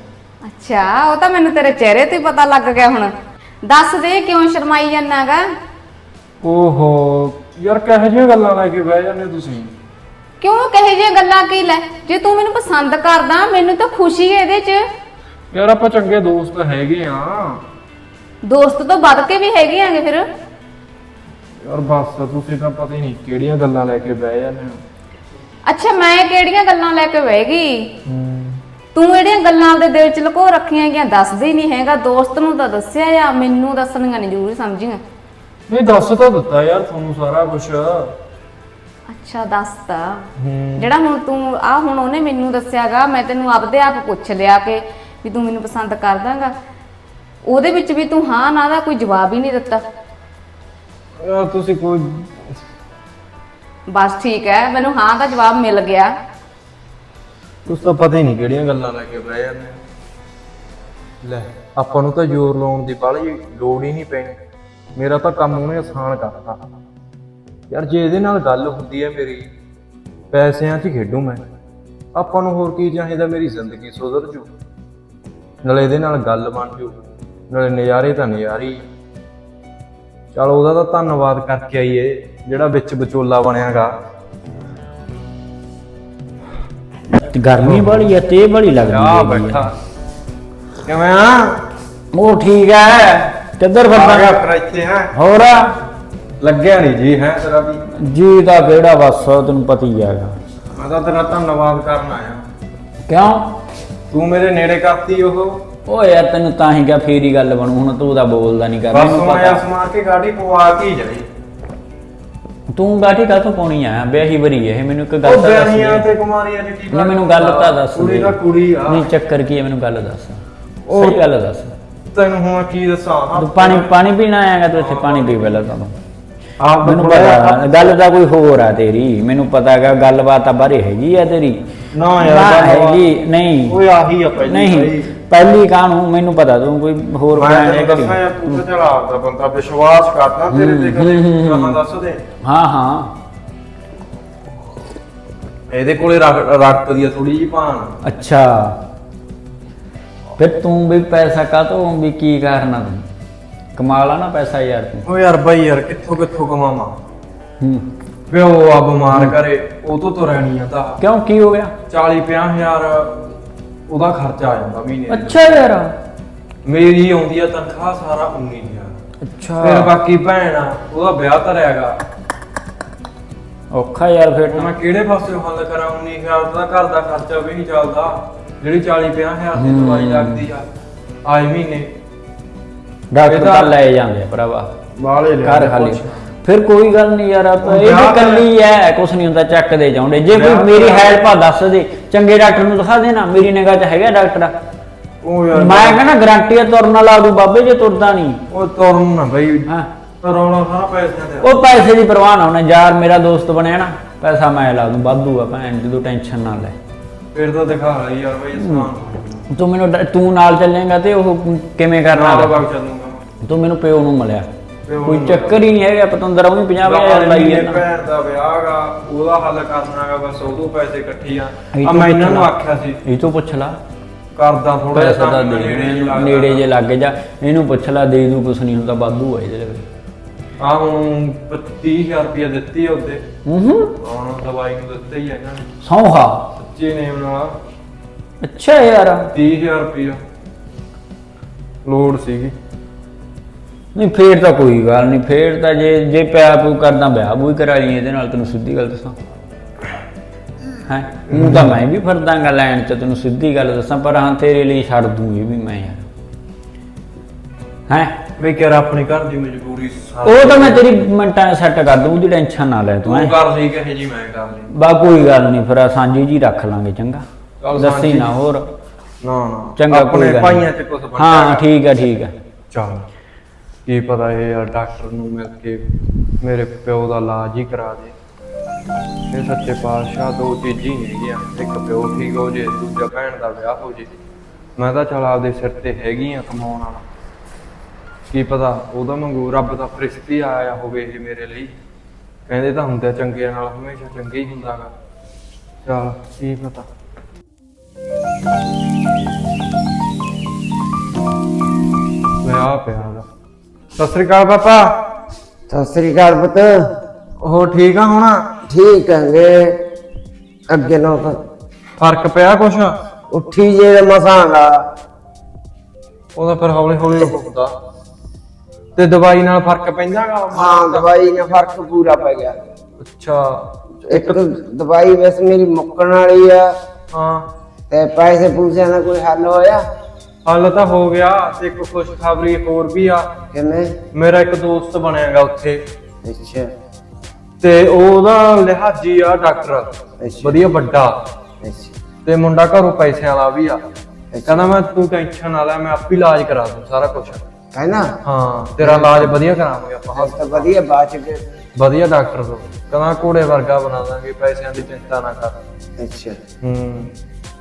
ਅੱਛਾ ਉਹ ਤਾਂ ਮੈਨੂੰ ਤੇਰੇ ਚਿਹਰੇ ਤੇ ਹੀ ਪਤਾ ਲੱਗ ਗਿਆ ਹੁਣ। ਦੱਸ ਦੇ ਕਿਉਂ ਸ਼ਰਮਾਈ ਜਾਂਦਾਗਾ? ਓਹੋ ਯਾਰ ਕਿਹੋ ਜਿਹੀਆਂ ਗੱਲਾਂ ਲੈ ਕੇ ਬਹਿ ਜਾਂਦੇ ਤੁਸੀਂ? ਕਿਉਂ ਕਹੇ ਜਿਹੀਆਂ ਗੱਲਾਂ ਕੀ ਲੈ? ਜੇ ਤੂੰ ਮੈਨੂੰ ਪਸੰਦ ਕਰਦਾ ਮੈਨੂੰ ਤਾਂ ਖੁਸ਼ੀ ਹੈ ਇਹਦੇ 'ਚ। ਯਾਰ ਆਪਾਂ ਚੰਗੇ ਦੋਸਤ ਹੈਗੇ ਆ। ਦੋਸਤ ਤੋਂ ਵੱਧ ਕੇ ਵੀ ਹੈਗੇ ਆਂਗੇ ਫਿਰ। ਯਾਰ ਬਸ ਤੁਸੀਂ ਤਾਂ ਪਤਾ ਹੀ ਨਹੀਂ ਕਿਹੜੀਆਂ ਗੱਲਾਂ ਲੈ ਕੇ ਬਹਿ ਜਾਂਦੇ ਹੋ। ਅੱਛਾ ਮੈਂ ਕਿਹੜੀਆਂ ਗੱਲਾਂ ਲੈ ਕੇ ਬਹਿ ਗਈ? ਹੂੰ। ਤੂੰ ਜਿਹੜੀਆਂ ਗੱਲਾਂ ਆਪਦੇ ਦਿਲ 'ਚ ਲੁਕੋ ਰੱਖੀਆਂ ਹੈਗੀਆਂ ਦੱਸਦੇ ਨਹੀਂ ਹੈਗਾ। ਦੋਸਤ ਨੂੰ ਤਾਂ ਦੱਸਿਆ ਜਾਂ ਮੈਨੂੰ ਦੱਸਣੀਆਂ ਨਹੀਂ ਜ਼ਰੂਰੀ ਸਮਝੀਆਂ। ਨਹੀਂ ਦੱਸ ਤਾਂ ਦਿੱਤਾ ਯਾਰ ਤੁਹਾਨੂੰ ਸਾਰਾ ਕੁਝ ਅੱਛਾ ਦੱਸਤਾ ਜਿਹੜਾ ਹੁਣ ਤੂੰ ਆ ਹੁਣ ਉਹਨੇ ਮੈਨੂੰ ਦੱਸਿਆਗਾ ਮੈਂ ਤੈਨੂੰ ਆਪਦੇ ਆਪ ਪੁੱਛ ਲਿਆ ਕਿ ਵੀ ਤੂੰ ਮੈਨੂੰ ਪਸੰਦ ਕਰਦਾਗਾ। ਉਹਦੇ ਵਿੱਚ ਵੀ ਤੂੰ ਹਾਂ ਨਾ ਦਾ ਕੋਈ ਜਵਾਬ ਹੀ ਨਹੀਂ ਦਿੱਤਾ। ਯਾਰ ਤੁਸੀਂ ਕੋਈ ਬਸ ਠੀਕ ਹੈ ਮੈਨੂੰ ਹਾਂ ਦਾ ਜਵਾਬ ਮਿਲ ਗਿਆ। ਤੁਸੀਂ ਤਾਂ ਪਤਾ ਹੀ ਨਹੀਂ ਕਿਹੜੀਆਂ ਗੱਲਾਂ ਲੈ ਕੇ ਬਹਿ ਜਾਂਦੇ ਹੋ। ਲੈ, ਆਪਾਂ ਨੂੰ ਤਾਂ ਜ਼ੋਰ ਲਾਉਣ ਦੀ ਬਾਹਲੀ ਲੋੜ ਹੀ ਨਹੀਂ ਪੈਣੀ। ਮੇਰਾ ਤਾਂ ਕੰਮ ਉਹਨੇ ਆਸਾਨ ਕਰਤਾ। ਯਾਰ ਜੇ ਇਹਦੇ ਨਾਲ ਗੱਲ ਹੁੰਦੀ ਹੈ ਮੇਰੀ, ਪੈਸਿਆਂ 'ਚ ਖੇਡੂ ਮੈਂ। ਆਪਾਂ ਨੂੰ ਹੋਰ ਕੀ ਚਾਹੀਦਾ ਮੇਰੀ ਜ਼ਿੰਦਗੀ ਸੁਧਰ ਜੂ। ਨਾਲੇ ਇਹਦੇ ਨਾਲ ਗੱਲ ਬਣ ਜੂ। ਨਾਲੇ ਨਜ਼ਾਰੇ ਤਾਂ ਨਜ਼ਾਰੇ ਹੀ ਚਲ ਉਹਦਾ ਤਾਂ ਧੰਨਵਾਦ ਕਰਕੇ ਆਈਏ, ਜਿਹੜਾ ਵਿੱਚ ਵਿਚੋਲਾ ਬਣਿਆਗਾ। ਗਰਮੀ ਬੜੀ ਹੈ ਤੇ ਬੜੀ ਲੱਗਦੀ ਆ। ਬੈਠਾ। ਕਿਵੇਂ ਆ? ਉਹ ਠੀਕ ਹੈ ਕਿੱਧਰ ਆ ਗਿਆ ਫਿਰਦਾ ਇੱਥੇ ਹੈ? ਹੋਰ? ਲੱਗਿਆ ਨਹੀਂ ਜੀ ਹੈ ਤੇਰਾ ਵੀ? ਜੀ ਦਾ ਕਿਹੜਾ ਬਸ ਤੈਨੂੰ ਪਤਾ ਹੀ ਹੈਗਾ। ਮੈਂ ਤਾਂ ਤੇਰਾ ਧੰਨਵਾਦ ਕਰਨ ਆਇਆ। ਕਿਉਂ? ਤੂੰ ਮੇਰੇ ਨੇੜੇ ਕਰਤੀ ਉਹ। ਓ ਯਾਰ ਤੈਨੂੰ ਤਾਂ ਹੀ ਕਿਹਾ ਫੇਰ ਹੀ ਗੱਲ ਬਣੂ ਹੁਣ ਤੂੰ ਤਾਂ ਬੋਲਦਾ ਨਹੀਂ ਕਰ ਬਸ ਮੈਨੂੰ ਮੈਂ ਪਤਾ। ਸਮਾਰ ਕੇ ਗਾੜੀ ਪਵਾ ਕੇ ਹੀ ਜਾਈ। ਤੂੰ ਬੈਠੀ ਕਾ ਤੋਂ ਪਾਉਣੀ ਆ? ਵਿਆਹੀ ਬਰੀ ਹੈ ਮੈਨੂੰ ਇੱਕ ਗੱਲ ਉਹ ਤਾਂ ਦੱਸ ਬਿਆਨੀਆਂ ਦੇ। ਤੇ ਕੁਮਾਰੀਆਂ ਦੀ ਕੀ ਨਹੀਂ ਮੈਨੂੰ ਗੱਲ ਤਾਂ ਦੱਸ ਕੁੜੀ ਦੇ। ਦਾ ਕੁੜੀ ਆ। ਨਹੀਂ ਚੱਕਰ ਕੀ ਹੈ ਮੈਨੂੰ ਗੱਲ ਦੱਸ। ਉਹ- ਸਹੀ ਗੱਲ ਦੱਸ। ਤੈਨੂੰ ਹੁਣ ਕੀ ਦੱਸਾਂ? ਤੂੰ ਪਾਣੀ ਪਾਣੀ ਪੀਣਾ ਆਏਗਾ ਤੂੰ ਇੱਥੇ ਪਾਣੀ ਪੀ ਪਹਿਲਾਂ ਤਾਂ ਆਪ ਮੈਨੂੰ ਪਤਾ ਗੱਲ ਤਾਂ ਕੋਈ ਹੋਰ ਆ ਤੇਰੀ। ਮੈਨੂੰ ਪਤਾ ਹੈਗਾ ਗੱਲਬਾਤ ਤਾਂ ਬਾਰੇ ਹੈਗੀ ਆ ਤੇਰੀ। ਨਾ ਯਾਰ ਨਾ ਗੱਲਬਾਤ- ਹੈਗੀ ਨਹੀਂ। ਓਏ ਆਹੀ ਆ ਪਹਿਲੀ ਨਹੀਂ। ਪਹਿਲੀ ਕਾਹਨੂੰ ਮੈਨੂੰ ਪਤਾ ਤੂੰ ਕੋਈ ਹੋਰ ਮੈਂ ਪਲਾਨ ਤੈਨੂੰ ਦੱਸਾਂ ਯਾਰ ਤੂੰ ਤਾਂ ਚਲ ਆਪਦਾ ਬੰਦਾ ਵਿਸ਼ਵਾਸ ਕਰਦਾ ਤੇਰੇ ਤੇ ਕਦੇ ਕਹਾਂ ਦੱਸ ਦੇ। ਹਾਂ ਹਾਂ। ਇਹਦੇ ਕੋਲੇ ਰਕਤ ਦੀ ਥੋੜੀ ਜਿਹੀ ਭਾਨ ਅੱਛਾ। ਫਿਰ ਤੂੰ ਵੀ ਪੈਸਾ ਕਾਤੋਂ ਵੀ ਕੀ ਕਰਨਾ ਤੂੰ? ਕਮਾ ਲਾ ਨਾ ਪੈਸਾ ਯਾਰ ਤੂੰ। ਓ ਯਾਰ ਬਾਈ ਯਾਰ ਕਿੱਥੋਂ ਕਿੱਥੋਂ ਕਮਾਵਾਂ? ਹੂੰ। ਵੇ ਉਹ ਆ ਬਿਮਾਰ ਕਰੇ ਉਹ ਤੋਂ ਰਹਿਣੀ ਆ ਤਾਂ। ਕਿਉਂ ਕੀ ਹੋ ਗਿਆ? 40 ਹਜ਼ਾਰ ਉਹਦਾ ਖਰਚਾ ਆ ਜਾਂਦਾ ਮਹੀਨੇ ਦਾ। ਅੱਛਾ ਯਾਰ। ਮੇਰੀ ਆਉਂਦੀ ਆ ਤਨਖਾਹ ਸਾਰਾ 19000 ਅੱਛਾ। ਫਿਰ ਬਾਕੀ ਭੈਣ ਆ ਉਹਦਾ ਵਿਆਹ ਧਰਿਆਗਾ ਔਖਾ ਯਾਰ ਫਿਰ ਹੁਣ ਮੈਂ ਕਿਹੜੇ ਪਾਸੇ ਹੱਲ ਕਰਾਂ 19000 ਦਾ ਘਰ ਦਾ ਖਰਚਾ ਵੀ ਨਹੀਂ ਚੱਲਦਾ। ਜਿਹੜੀ 40 ਹਜ਼ਾਰ ਦੀ ਦਵਾਈ ਲੱਗਦੀ ਆ ਆਏ ਮਹੀਨੇ। ਡਾਕਟਰ ਤਾਂ ਲੈ ਜਾਂਦੇ ਆ ਭਰਾਵਾ। ਵਾਲੇ ਘਰ ਖਾਲੀ। ਫਿਰ ਕੋਈ ਗੱਲ ਨਹੀਂ ਯਾਰ ਆਪਾਂ ਇਹ ਵੀ ਕੱਲੀ ਐ ਕੁਛ ਨਹੀਂ ਹੁੰਦਾ ਚੱਕ ਦੇ ਜਾਉਂਦੇ ਜੇ ਕੋਈ ਮੇਰੀ ਹੈਲਪ ਆ ਦੱਸ ਦੇ। ਚੰਗੇ ਡਾਕਟਰ ਨੂੰ ਦਿਖਾ ਦੇ ਨਾ ਮੇਰੀ ਨਿਗਾਹ 'ਚ ਹੈਗਾ ਡਾਕਟਰ ਉਹ ਯਾਰ ਮੈਂ ਕਹਿੰਦਾ ਗਾਰੰਟੀ ਆ ਤੁਰਨ ਲਾ ਦੂ ਬਾਬੇ ਜੇ ਤੁਰਦਾ ਨਹੀਂ। ਉਹ ਤੁਰਨ ਨਾ ਬਈ। ਹਾਂ। ਰੌਲਾ ਸਾਰਾ ਪੈਸਿਆਂ ਤੇ ਉਹ ਪੈਸੇ ਦੀ ਪਰਵਾਹ ਨਾ ਉਹਨੇ ਯਾਰ ਮੇਰਾ ਦੋਸਤ ਬਣਿਆ ਨਾ ਪੈਸਾ ਮੈਂ ਲਾ ਦੂੰ ਵਾਧੂ ਆ ਭੈਣ ਜਦੋਂ ਟੈਨਸ਼ਨ ਨਾ ਲੈ। ਫਿਰ ਤਾਂ ਦਿਖਾ ਲਈ ਯਾਰ ਬਈ ਸਮਾਨ ਤੂੰ ਮੈਨੂੰ ਤੂੰ ਨਾਲ ਚੱਲੇਗਾ ਤੇ ਉਹ ਕਿਵੇਂ ਕਰਨਾ? ਤੂੰ ਮੈਨੂੰ ਪਿਓ ਨੂੰ ਮਿਲਿਆ। ਕੋਈ ਚੱਕਰ ਹੀ ਨਹੀਂ ਹੈਗਾ ਪਤੰਦਰ ਉਹ ਵੀ 50 ਹਜ਼ਾਰ ਲਾਈ ਹੈ ਨਾ ਭੈਣ ਦਾ ਵਿਆਹਗਾ ਉਹਦਾ ਹੱਲ ਕਰਨਾਗਾ ਬਸ ਉਦੋਂ ਪੈਸੇ ਇਕੱਠੀ ਆ। ਆ ਮੈਂ ਇਹਨਾਂ ਨੂੰ। ਆਖਿਆ ਸੀ। ਇਹ ਤੋਂ ਪੁੱਛ ਲਾ। ਕਰਦਾ ਥੋੜਾ ਪੈਸਾ ਤਾਂ ਦੇ ਨੇੜੇ ਜੇ ਲੱਗ ਜਾ ਇਹਨੂੰ ਪੁੱਛ ਲੈ ਦੇ ਦੂ ਕੁਛ ਨਹੀਂ ਹੁੰਦਾ ਵਾਧੂ ਆ ਇਹਦੇ ਲਈ। ਆ ਹੁਣ 30000 ਰੁਪਏ ਦਿੱਤੀ ਆ ਉਹਦੇ। ਹੂੰ ਹੁਣ ਦਵਾਈ ਨੂੰ ਦਿੱਤੇ ਹੀ ਇਹਨਾਂ ਨੇ। ਸੌਹਾ। ਸੱਚੇ ਨੇਮ ਨਾਲ। ਅੱਛਾ ਯਾਰ। 30000 ਰੁਪਏ ਲੋੜ ਸੀਗੀ। ਨਹੀਂ ਫੇਰ ਤਾਂ ਕੋਈ ਗੱਲ ਨਹੀਂ ਫੇਰ ਤਾਂ ਜੇ ਜੇ ਪਿਆ ਪੂ ਕਰਦਾ ਵਿਆਹ ਵੀ ਕਰਾ ਲਈ ਇਹਦੇ ਨਾਲ ਤੈਨੂੰ ਸਿੱਧੀ ਗੱਲ ਦੱਸਾਂ। ਹੈ? ਉਹ ਤਾਂ ਮੈਂ ਵੀ ਫਰਦਾਂਗਾ ਲੈਣ ਚ ਤੈਨੂੰ ਸਿੱਧੀ ਗੱਲ ਦੱਸਾਂ ਪਰ ਹਾਂ ਤੇਰੇ ਲਈ ਛੱਡ ਦੂੰ ਇਹ ਵੀ ਮੈਂ ਯਾਰ। ਹੈ? ਮੈਂ ਕਿਹਾ ਆਪਣੀ ਘਰ ਦੀ ਮਜਬੂਰੀ ਸਾਰੀ। ਉਹ ਤਾਂ ਮੈਂ ਤੇਰੀ ਮਿੰਟਾਂ ਸੈੱਟ ਕਰ ਦੂੰ ਉਹਦੀ ਟੈਨਸ਼ਨ ਨਾ ਲੈ ਤੂੰ ਤੂੰ ਹੈਂ। ਕਰ ਲਈ ਕਹੇ ਜੀ ਮੈਂ ਕਰ ਲਈ। ਬਾ ਕੋਈ ਗੱਲ ਨਹੀਂ ਫਿਰ ਸਾਂਝੀ ਜੀ ਰੱਖ ਲਾਂਗੇ ਚੰਗਾ। ਚੱਲ ਦੱਸੀ ਸਾਂਝੀ। ਨਾ ਹੋਰ। ਨਾ ਨਾ। ਚੰਗਾ ਕੋਈ ਆਪਣੇ ਗੱਲ ਭਾਈਆਂ ਨੀ। ਚ ਕੁਝ ਹਾਂ ਠੀਕ ਹੈ ਠੀਕ ਹੈ ਚੱਲ। ਕੀ ਪਤਾ ਇਹ ਆ ਡਾਕਟਰ ਨੂੰ ਮਿਲ ਕੇ ਮੇਰੇ ਪਿਓ ਦਾ ਇਲਾਜ ਹੀ ਕਰਾ ਦੇ। ਇਹ ਸੱਚੇ ਪਾਤਸ਼ਾਹ ਦੋ ਚੀਜ਼ਾਂ ਹੀ ਹੈਗੀਆਂ। ਇੱਕ ਪਿਓ ਠੀਕ ਹੋ ਜੇ, ਦੂਜਾ ਭੈਣ ਦਾ ਵਿਆਹ ਹੋ ਜੇ। ਮੈਂ ਤਾਂ ਚਲ ਆਪਦੇ ਸਿਰ ਤੇ ਹੈਗੀ ਆ ਕਮਾਉਣ ਵਾਲਾ। ਕੀ ਪਤਾ ਉਹਦਾ ਮੰਗੂ ਰੱਬ ਦਾ ਫਰਿਸ਼ਤੀ ਆਇਆ ਹੋਵੇ ਇਹ ਮੇਰੇ ਲਈ। ਕਹਿੰਦੇ ਤਾਂ ਹੁੰਦੇ ਚੰਗਿਆਂ ਨਾਲ ਹਮੇਸ਼ਾ ਚੰਗੇ ਹੀ ਹੁੰਦਾਗਾ। ਚਲ, ਕੀ ਪਤਾ। ਵਿਆਹ ਪਿਆ ਸਤਿ ਸ੍ਰੀ ਅਕਾਲ ਪਾਪਾ। ਸਤਿ ਸ੍ਰੀ ਅਕਾਲ ਪੁੱਤ। ਉਹ ਠੀਕ ਆ ਹੁਣ? ਠੀਕ ਹੈਗੇ ਅੱਗੇ ਨਾ ਫ਼ਰਕ ਪਿਆ ਕੁਛ? ਉੱਠੀ ਜੇ ਮਸਾਂਗਾ ਉਹਦਾ ਫਿਰ ਹੌਲੀ ਹੌਲੀ ਹੁੰਦਾ ਤੇ ਦਵਾਈ ਨਾਲ ਫ਼ਰਕ ਪੈਂਦਾਗਾ ਹਾਂ ਦਵਾਈ ਨਾਲ ਫ਼ਰਕ ਪੂਰਾ ਪੈ ਗਿਆ। ਅੱਛਾ। ਇੱਕ ਦਵਾਈ ਵੈਸੇ ਮੇਰੀ ਮੁੱਕਣ ਵਾਲੀ ਆ। ਹਾਂ। ਤੇ ਪੈਸੇ ਪੂਸਿਆਂ ਦਾ ਕੋਈ ਹੱਲ ਹੋਇਆ? ਹੱਲ ਤਾਂ ਹੋ ਗਿਆ ਤੇ ਇੱਕ ਖੁਸ਼ਖਬਰੀ ਹੋਰ ਵੀ ਆ। ਕਿਵੇਂ? ਮੇਰਾ ਇੱਕ ਦੋਸਤ ਬਣਿਆਗਾ ਉੱਥੇ। ਅੱਛਾ। ਤੇ ਉਹਦਾ ਲਿਹਾਜੀ ਆ ਡਾਕਟਰ। ਵਧੀਆ ਵੱਡਾ। ਅੱਛਾ। ਤੇ ਮੁੰਡਾ ਘਰੋਂ ਪੈਸਿਆਂ ਵਾਲਾ ਵੀ ਆ। ਕਹਿੰਦਾ ਮੈਂ ਤੂੰ ਟੈਨਸ਼ਨ ਨਾ ਲੈ ਮੈਂ ਆਪੇ ਇਲਾਜ ਕਰਾ ਦੂੰ ਸਾਰਾ ਕੁਝ ਨਾ? ਹਾਂ ਤੇਰਾ ਇਲਾਜ ਵਧੀਆ ਕਰਾਵਾਂਗੇ ਆਪਾਂ। ਤਾਂ ਵਧੀਆ ਬਾਚ ਕੇ ਵਧੀਆ ਡਾਕਟਰ ਤੋਂ। ਕਹਿੰਦਾ ਘੋੜੇ ਵਰਗਾ ਬਣਾ ਦਾਂਗੇ ਪੈਸਿਆਂ ਦੀ ਚਿੰਤਾ ਨਾ ਕਰ। ਅੱਛਾ। ਹੂੰ।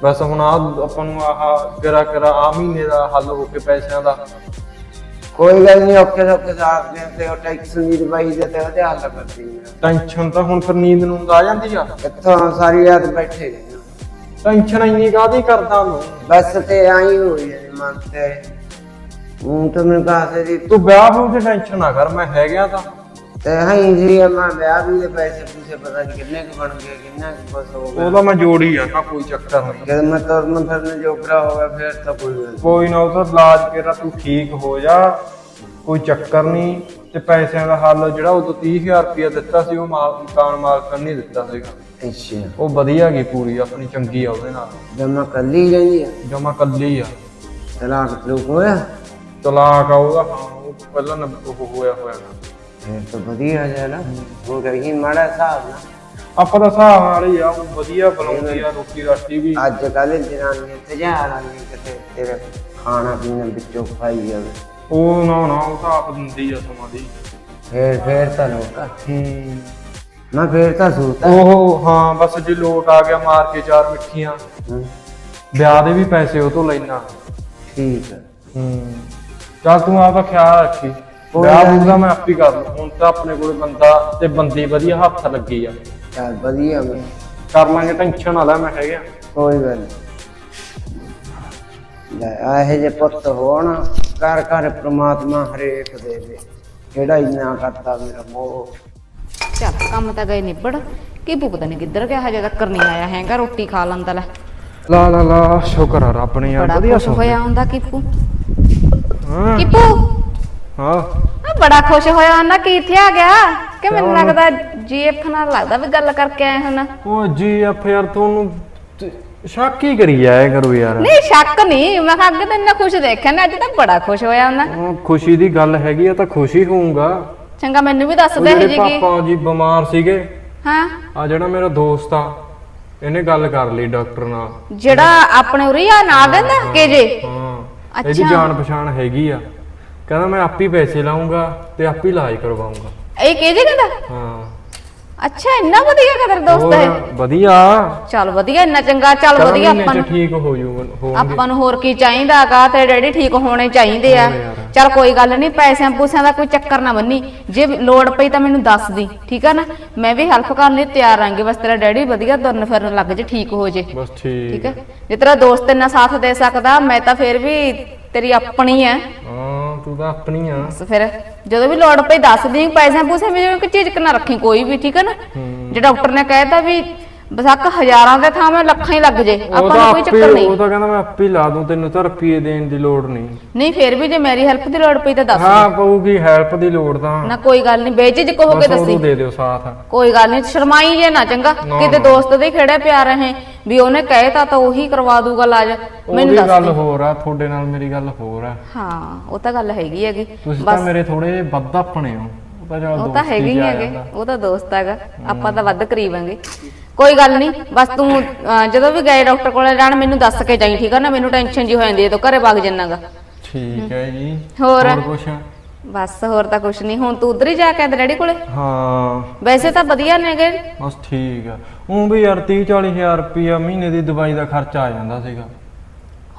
ਬਸ ਹੁਣ ਆ ਆਪਾਂ ਨੂੰ ਆਹ ਗਰਾ ਕਰਾ ਆ ਮਹੀਨੇ ਦਾ ਹੱਲ ਹੋ ਕੇ ਪੈਸਿਆਂ ਦਾ। ਕੋਈ ਗੱਲ ਨਹੀਂ ਔਖੇ ਸੌਖੇ ਸਾਥ ਦੇ ਤੇ ਉਹ ਟੈਕਸੀ ਦੀ ਦਵਾਈ ਦੇ ਤੇ ਉਹਦੇ ਹੱਲ ਕਰਦੀ ਆ। ਟੈਨਸ਼ਨ ਤਾਂ ਹੁਣ ਫਿਰ ਨੀਂਦ ਨੂੰ ਆ ਜਾਂਦੀ ਆ। ਇੱਥੋਂ ਸਾਰੀ ਰਾਤ ਬੈਠੇ ਰਹੇ ਟੈਨਸ਼ਨ ਇੰਨੀ ਕਾਦੀ ਕਰਦਾ ਮੈਂ ਬਸ ਤੇ ਆਈ ਹੋਈ ਹੈ ਮਨ ਤੇ। ਹੂੰ ਤਾਂ ਮੈਨੂੰ ਕਹਾ ਸੀ ਤੂੰ ਵਿਆਹ ਨੂੰ ਤੇ ਟੈਨਸ਼ਨ ਨਾ ਕਰ ਮੈਂ ਹੈਗਾ ਤਾਂ। ਤੇ ਹਾਂ ਜੀ ਮੈਂ ਵਿਆਹ ਵੀ ਦੇ ਪੈਸੇ ਪੂਸੇ ਪਤਾ ਨਹੀਂ ਕਿੰਨੇ ਕੁ ਬਣ ਗਏ ਕਿੰਨਾ ਕੁ ਬਸ ਹੋ ਗਿਆ। ਉਹਦਾ ਮੈਂ ਜੋੜੀ ਆ ਨਾ ਕੋਈ ਚੱਕਰ ਨਹੀਂ ਜਦ ਮੈਂ ਤੁਰਨ ਫਿਰਨ ਜੋਗਰਾ ਹੋ ਗਿਆ ਫਿਰ ਤਾਂ ਕੋਈ ਗੱਲ ਨੀ। ਕੋਈ ਨਾ ਉਹ ਤਾਂ ਇਲਾਜ ਤੇਰਾ ਤੂੰ ਠੀਕ ਹੋ ਜਾ ਕੋਈ ਚੱਕਰ ਨਹੀਂ ਤੇ ਪੈਸਿਆਂ ਦਾ ਹੱਲ ਜਿਹੜਾ ਉਦੋਂ 30000 ਰੁਪਇਆ ਦਿੱਤਾ ਸੀ ਉਹ ਮਾਲ ਮਕਾਨ ਮਾਲਕਨ ਨਹੀਂ ਦਿੱਤਾ ਸੀਗਾ। ਅੱਛਾ। ਉਹ ਵਧੀਆ ਗਈ ਪੂਰੀ ਆਪਣੀ ਚੰਗੀ ਆ ਉਹਦੇ ਨਾਲ। ਜਦ ਮੈਂ ਕੱਲੀ ਰਹਿੰਦੀ ਆ। ਜਮਾ ਕੱਲੀ ਆ। ਤਲਾਕ ਤਲੂਕ ਹੋਇਆ? ਤਲਾਕ ਆ ਉਹਦਾ ਹਾਂ ਉਹ ਪਹਿਲਾਂ ਨਾ ਉਹ ਹੋਇਆ ਹੋਇਆ। ਨਾ ਫਿਰ ਤਾਂ ਵਧੀਆ ਹੈ ਨਾ ਉਹ ਕਹੀ ਮਾੜਾ ਹਿਸਾਬ ਨਾ। ਆਪਾਂ ਤਾਂ ਹਿਸਾਬ ਨਾਲ ਹੀ ਆ ਉਹ ਵਧੀਆ ਬਣਾਉਂਦੀ ਆ ਰੋਟੀ ਰਾਟੀ ਵੀ। ਅੱਜ ਕੱਲ ਜਨਾਨੀਆਂ ਤੇ ਜਾ ਰਹੀਆਂ ਕਿਤੇ ਤੇਰੇ ਖਾਣਾ ਪੀਣਾ ਵਿੱਚੋਂ ਖਾਈ ਜਾਵੇ। ਉਹ ਨਾ ਨਾ ਉਹ ਤਾਂ ਆਪ ਦਿੰਦੀ ਆ ਸਮਾਂ ਦੀ। ਫੇਰ ਫੇਰ ਤਾਂ ਲੋਟਾ ਹੂੰ। ਮੈਂ ਫੇਰ ਤਾਂ ਸੂਤਾ ਉਹ ਹਾਂ ਬਸ ਜੇ ਲੋਟ ਆ ਗਿਆ ਮਾਰ ਕੇ ਚਾਰ ਮਿੱਠੀਆਂ ਹੂੰ, ਵਿਆਹ ਦੇ ਵੀ ਪੈਸੇ ਉਹ ਤੋਂ ਲੈਣਾ ਠੀਕ ਹੈ ਹੂੰ। ਚੱਲ ਤੂੰ ਆਪਦਾ ਖਿਆਲ ਰੱਖੀ। ਵਿਆਹ ਬੂਦਾ ਮੈਂ ਆਪ ਹੀ ਕਰ ਲੂ ਹੁਣ ਤਾਂ ਆਪਣੇ ਕੋਲ ਬੰਦਾ ਤੇ ਬੰਦੀ ਵਧੀਆ ਹੱਥ ਲੱਗੀ ਆ। ਚੱਲ ਵਧੀਆ ਮੈਂ ਕਰ ਲਾਂਗੇ ਟੈਨਸ਼ਨ ਨਾ ਲੈ ਮੈਂ ਹੈਗਾ। ਕੋਈ ਗੱਲ ਨੀ। ਲੈ ਆਹੇ ਜੇ ਪੁੱਤ ਹੋਣ ਕਰ ਕਰ ਪ੍ਰਮਾਤਮਾ ਹਰੇਕ ਦੇ ਦੇ। ਕਿਹੜਾ ਇੰਨਾ ਕਰਤਾ ਮੇਰਾ ਮੋਹ। ਚੱਲ ਕੰਮ ਤਾਂ ਗਏ ਨਿਬੜ। ਕੀ ਭੁਗਤ ਨਹੀਂ ਕਿੱਧਰ ਗਿਆ? ਹਜੇ ਤੱਕ ਨਹੀਂ ਆਇਆ ਹੈਗਾ ਰੋਟੀ ਖਾ ਲੰਦਾ ਲੈ। ਲਾ ਲਾ ਲਾ ਸ਼ੁਕਰ ਆ ਰੱਬ ਨੇ ਯਾਰ ਬੜਾ ਵਧੀਆ ਸੌਂ ਹੋਇਆ ਹੁੰਦਾ ਕੀਪੂ? ਹਾਂ। ਕੀਪੂ? ਹਾਂ। ਆ ਬੜਾ ਖੁਸ਼ ਹੋਇਆ ਹੁੰਦਾ ਕੀ ਇੱਥੇ ਆ ਗਿਆ? ਕਿ ਮੈਨੂੰ ਲੱਗਦਾ ਜੀਐਫ ਨਾਲ ਲੱਗਦਾ ਵੀ ਗੱਲ ਕਰਕੇ ਆਏ ਹੁਣ। ਉਹ ਜੀ ਐਫ ਯਾਰ ਤੁਹਾਨੂੰ ਤੇ ਸ਼ੱਕ ਹੀ ਕਰੀ ਜਾਇਆ ਕਰੋ ਯਾਰ। ਨਹੀਂ ਸ਼ੱਕ ਨਹੀਂ ਮੈਂ ਕਿਹਾ ਅੱਗੇ ਤਾਂ ਇੰਨਾ ਖੁਸ਼ ਦੇਖਿਆ ਨਾ ਅੱਜ ਤਾਂ ਬੜਾ ਖੁਸ਼ ਹੋਇਆ ਹੁੰਦਾ ਉਹ ਖੁਸ਼ੀ ਦੀ ਗੱਲ ਹੈਗੀ ਆ ਤਾਂ ਖੁਸ਼ੀ ਹੋਊਗਾ। ਚੰਗਾ ਮੈਨੂੰ ਵੀ ਦੱਸ ਉਹ ਦੇ ਜਿਹੜੇ ਜੀ ਕੀ। ਪਾਪਾ ਜੀ ਬਿਮਾਰ ਸੀਗੇ ਹਾਂ। ਆ ਜਿਹੜਾ ਮੇਰਾ ਦੋਸਤ ਆ ਇਹਨੇ ਗੱਲ ਕਰ ਲਈ ਡਾਕਟਰ ਨਾਲ। ਜਿਹੜਾ ਆਪਣੇ ਉਰੇ ਆ ਨਾ ਦਿੰਦਾ ਕਿ ਜੇ? ਹਾਂ ਇਹਦੀ ਅੱਛਾ। ਜਾਣ ਪਛਾਣ ਹੈਗੀ ਆ। ਕਹਿੰਦਾ ਮੈਂ ਆਪ ਪੈਸੇ ਲਾਉਂਗਾ ਤੇ ਆਪ ਇਲਾਜ ਕਰਵਾਉਂਗਾ ਇਹ ਕਿ ਜੇ ਕਹਿੰਦਾ ਹਾਂ। ਅੱਛਾ ਇੰਨਾ ਵਧੀਆ ਕਿ ਤੇਰਾ ਦੋਸਤ ਹੈ। ਹੋਰ ਵਧੀਆ। ਚੱਲ ਵਧੀਆ ਇੰਨਾ ਚੰਗਾ ਚੱਲ ਵਧੀਆ ਮਹੀਨੇ ਆਪਾਂ ਚ ਨੂੰ। ਠੀਕ ਹੋ ਹੋਣਗੇ। ਆਪਾਂ ਨੂੰ ਹੋਰ ਕੀ ਚਾਹੀਦਾਗਾ ਤੇ ਡੈਡੀ ਠੀਕ ਹੋਣੇ ਚਾਹੀਦੇ ਆ। ਯਾਰ। ਚੱਲ ਕੋਈ ਗੱਲ ਨਹੀਂ ਪੈਸਿਆਂ ਪੂਸਿਆਂ ਦਾ ਕੋਈ ਚੱਕਰ ਨਾ ਬੰਨੀ। ਜੇ ਲੋੜ ਪਈ ਤਾਂ ਮੈਨੂੰ ਦੱਸ ਦੀ ਠੀਕ ਆ ਨਾ? ਮੈਂ ਵੀ ਹੈਲਪ ਕਰਨ ਲਈ ਤਿਆਰ ਆਂਗੇ ਬਸ ਤੇਰਾ ਡੈਡੀ ਵਧੀਆ ਤੁਰਨ ਫਿਰਨ ਲੱਗ ਜੇ ਠੀਕ ਹੋ ਜੇ। ਬਸ ਠੀਕ। ਠੀਕ ਹੈ ਜੇ ਤੇਰਾ ਦੋਸਤ ਇੰਨਾ ਸਾਥ ਦੇ ਸਕਦਾ ਮੈਂ ਤਾਂ ਫਿਰ ਵੀ ਤੇਰੀ ਆਪਣੀ ਐ। ਹਾਂ ਤੂੰ ਤਾਂ ਆਪਣੀ ਆ। ਬਸ ਫਿਰ ਜਦੋਂ ਵੀ ਲੋੜ ਪਈ ਦੱਸ ਦੀ ਪੈਸਿਆਂ ਪੂਸਿਆਂ ਵਿੱਚ ਕੋਈ ਚੀਜ਼ ਨਾ ਰੱਖੀ ਕੋਈ ਵੀ ਠੀਕ ਹੈ ਨਾ? ਜੇ ਡਾਕਟਰ ਨੇ ਕਹਿਤਾ ਵੀ ਬਸਕ ਹਜ਼ਾਰਾਂ ਦੇ ਥਾਂ ਮੈਂ ਲੱਖਾਂ ਹੀ ਲੱਗ ਜੇ ਆਪਾਂ ਨੂੰ ਕੋਈ ਚੱਕਰ ਨਹੀਂ। ਉਹ ਤਾਂ ਕਹਿੰਦਾ ਮੈਂ ਆਪੇ ਲਾ ਦੂੰ ਤੈਨੂੰ ਤਾਂ ਰੁਪਏ ਦੇਣ ਦੀ ਲੋੜ ਨਹੀਂ। ਨਹੀਂ ਫਿਰ ਵੀ ਜੇ ਮੇਰੀ ਹੈਲਪ ਦੀ ਲੋੜ ਪਈ ਤਾਂ ਦੱਸ। ਹਾਂ ਪਊਗੀ ਹੈਲਪ ਦੀ ਲੋੜ ਤਾਂ। ਨਾ ਕੋਈ ਗੱਲ ਨਹੀਂ ਬੇਝਿਜਕ ਹੋ ਕੇ ਬਸ ਦੱਸੀ। ਉਹਨੂੰ ਦੇ ਦਿਓ ਸਾਥ। ਕੋਈ ਗੱਲ ਨਹੀਂ ਸ਼ਰਮਾਈ ਜੇ ਨਾ ਚੰਗਾ। ਨਾ, ਕਿਤੇ ਨਾ। ਦੋਸਤ ਦੇ ਖੇੜੇ ਪਿਆ ਰਹੇ ਵੀ ਉਹਨੇ ਕਹਿਤਾ ਤਾਂ ਉਹੀ ਕਰਵਾ ਦੂਗਾ ਇਲਾਜ। ਮੈਨੂੰ ਉਹਦੀ ਦੱਸ ਗੱਲ ਹੋਰ ਆ ਤੁਹਾਡੇ ਨਾਲ ਮੇਰੀ ਗੱਲ ਹੋਰ ਆ। ਹਾਂ ਉਹ ਤਾਂ ਗੱਲ ਹੈਗੀ ਹੈਗੀ। ਤੁਸੀਂ ਤਾਂ ਮੇਰੇ ਥੋੜੇ ਵੱਧ ਆਪਣੇ ਹੋ। ਉਹ ਤਾਂ ਚੱਲ ਉਹ ਤਾਂ ਦੋਸਤੀ ਹੈਗੇ ਹੀ ਹੈਗੇ। ਉਹ ਤਾਂ ਦੋਸਤ ਹੈਗਾ। ਆਪਾਂ ਤਾਂ ਵੱਧ ਕਰੀਬਾਂਗੇ ਕੋਈ ਗੱਲ ਨਹੀਂ ਬਸ ਤੂੰ ਅਹ, ਜਦੋਂ ਵੀ ਗਏ ਡਾਕਟਰ ਕੋਲੇ ਜਾਣ ਮੈਨੂੰ ਦੱਸ ਕੇ ਜਾਈ ਠੀਕ ਆ ਨਾ? ਮੈਨੂੰ ਟੈਨਸ਼ਨ ਜੀ ਹੋ ਜਾਂਦੀ ਹੈ ਤੂੰ ਘਰੇ ਵਗ ਜੰਨਾਗਾ ਠੀਕ ਹੈ ਜੀ। ਹੋਰ? ਕੁਛ? ਬਸ ਹੋਰ ਤਾਂ ਕੁਛ ਨਹੀਂ। ਹੁਣ ਤੂੰ ਉਧਰ ਹੀ ਜਾ ਕੇ ਆਂਦੇ ਡੈਡੀ ਕੋਲੇ? ਹਾਂ। ਵੈਸੇ ਤਾਂ ਵਧੀਆ ਨੇਗੇ ਬਸ ਠੀਕ ਆ। ਉਹ ਵੀ ਯਾਰ 30 40 ਹਜ਼ਾਰ ਰੁਪਇਆ ਮਹੀਨੇ ਦੀ ਦਵਾਈ ਦਾ ਖਰਚਾ ਆ ਜਾਂਦਾ ਸੀਗਾ।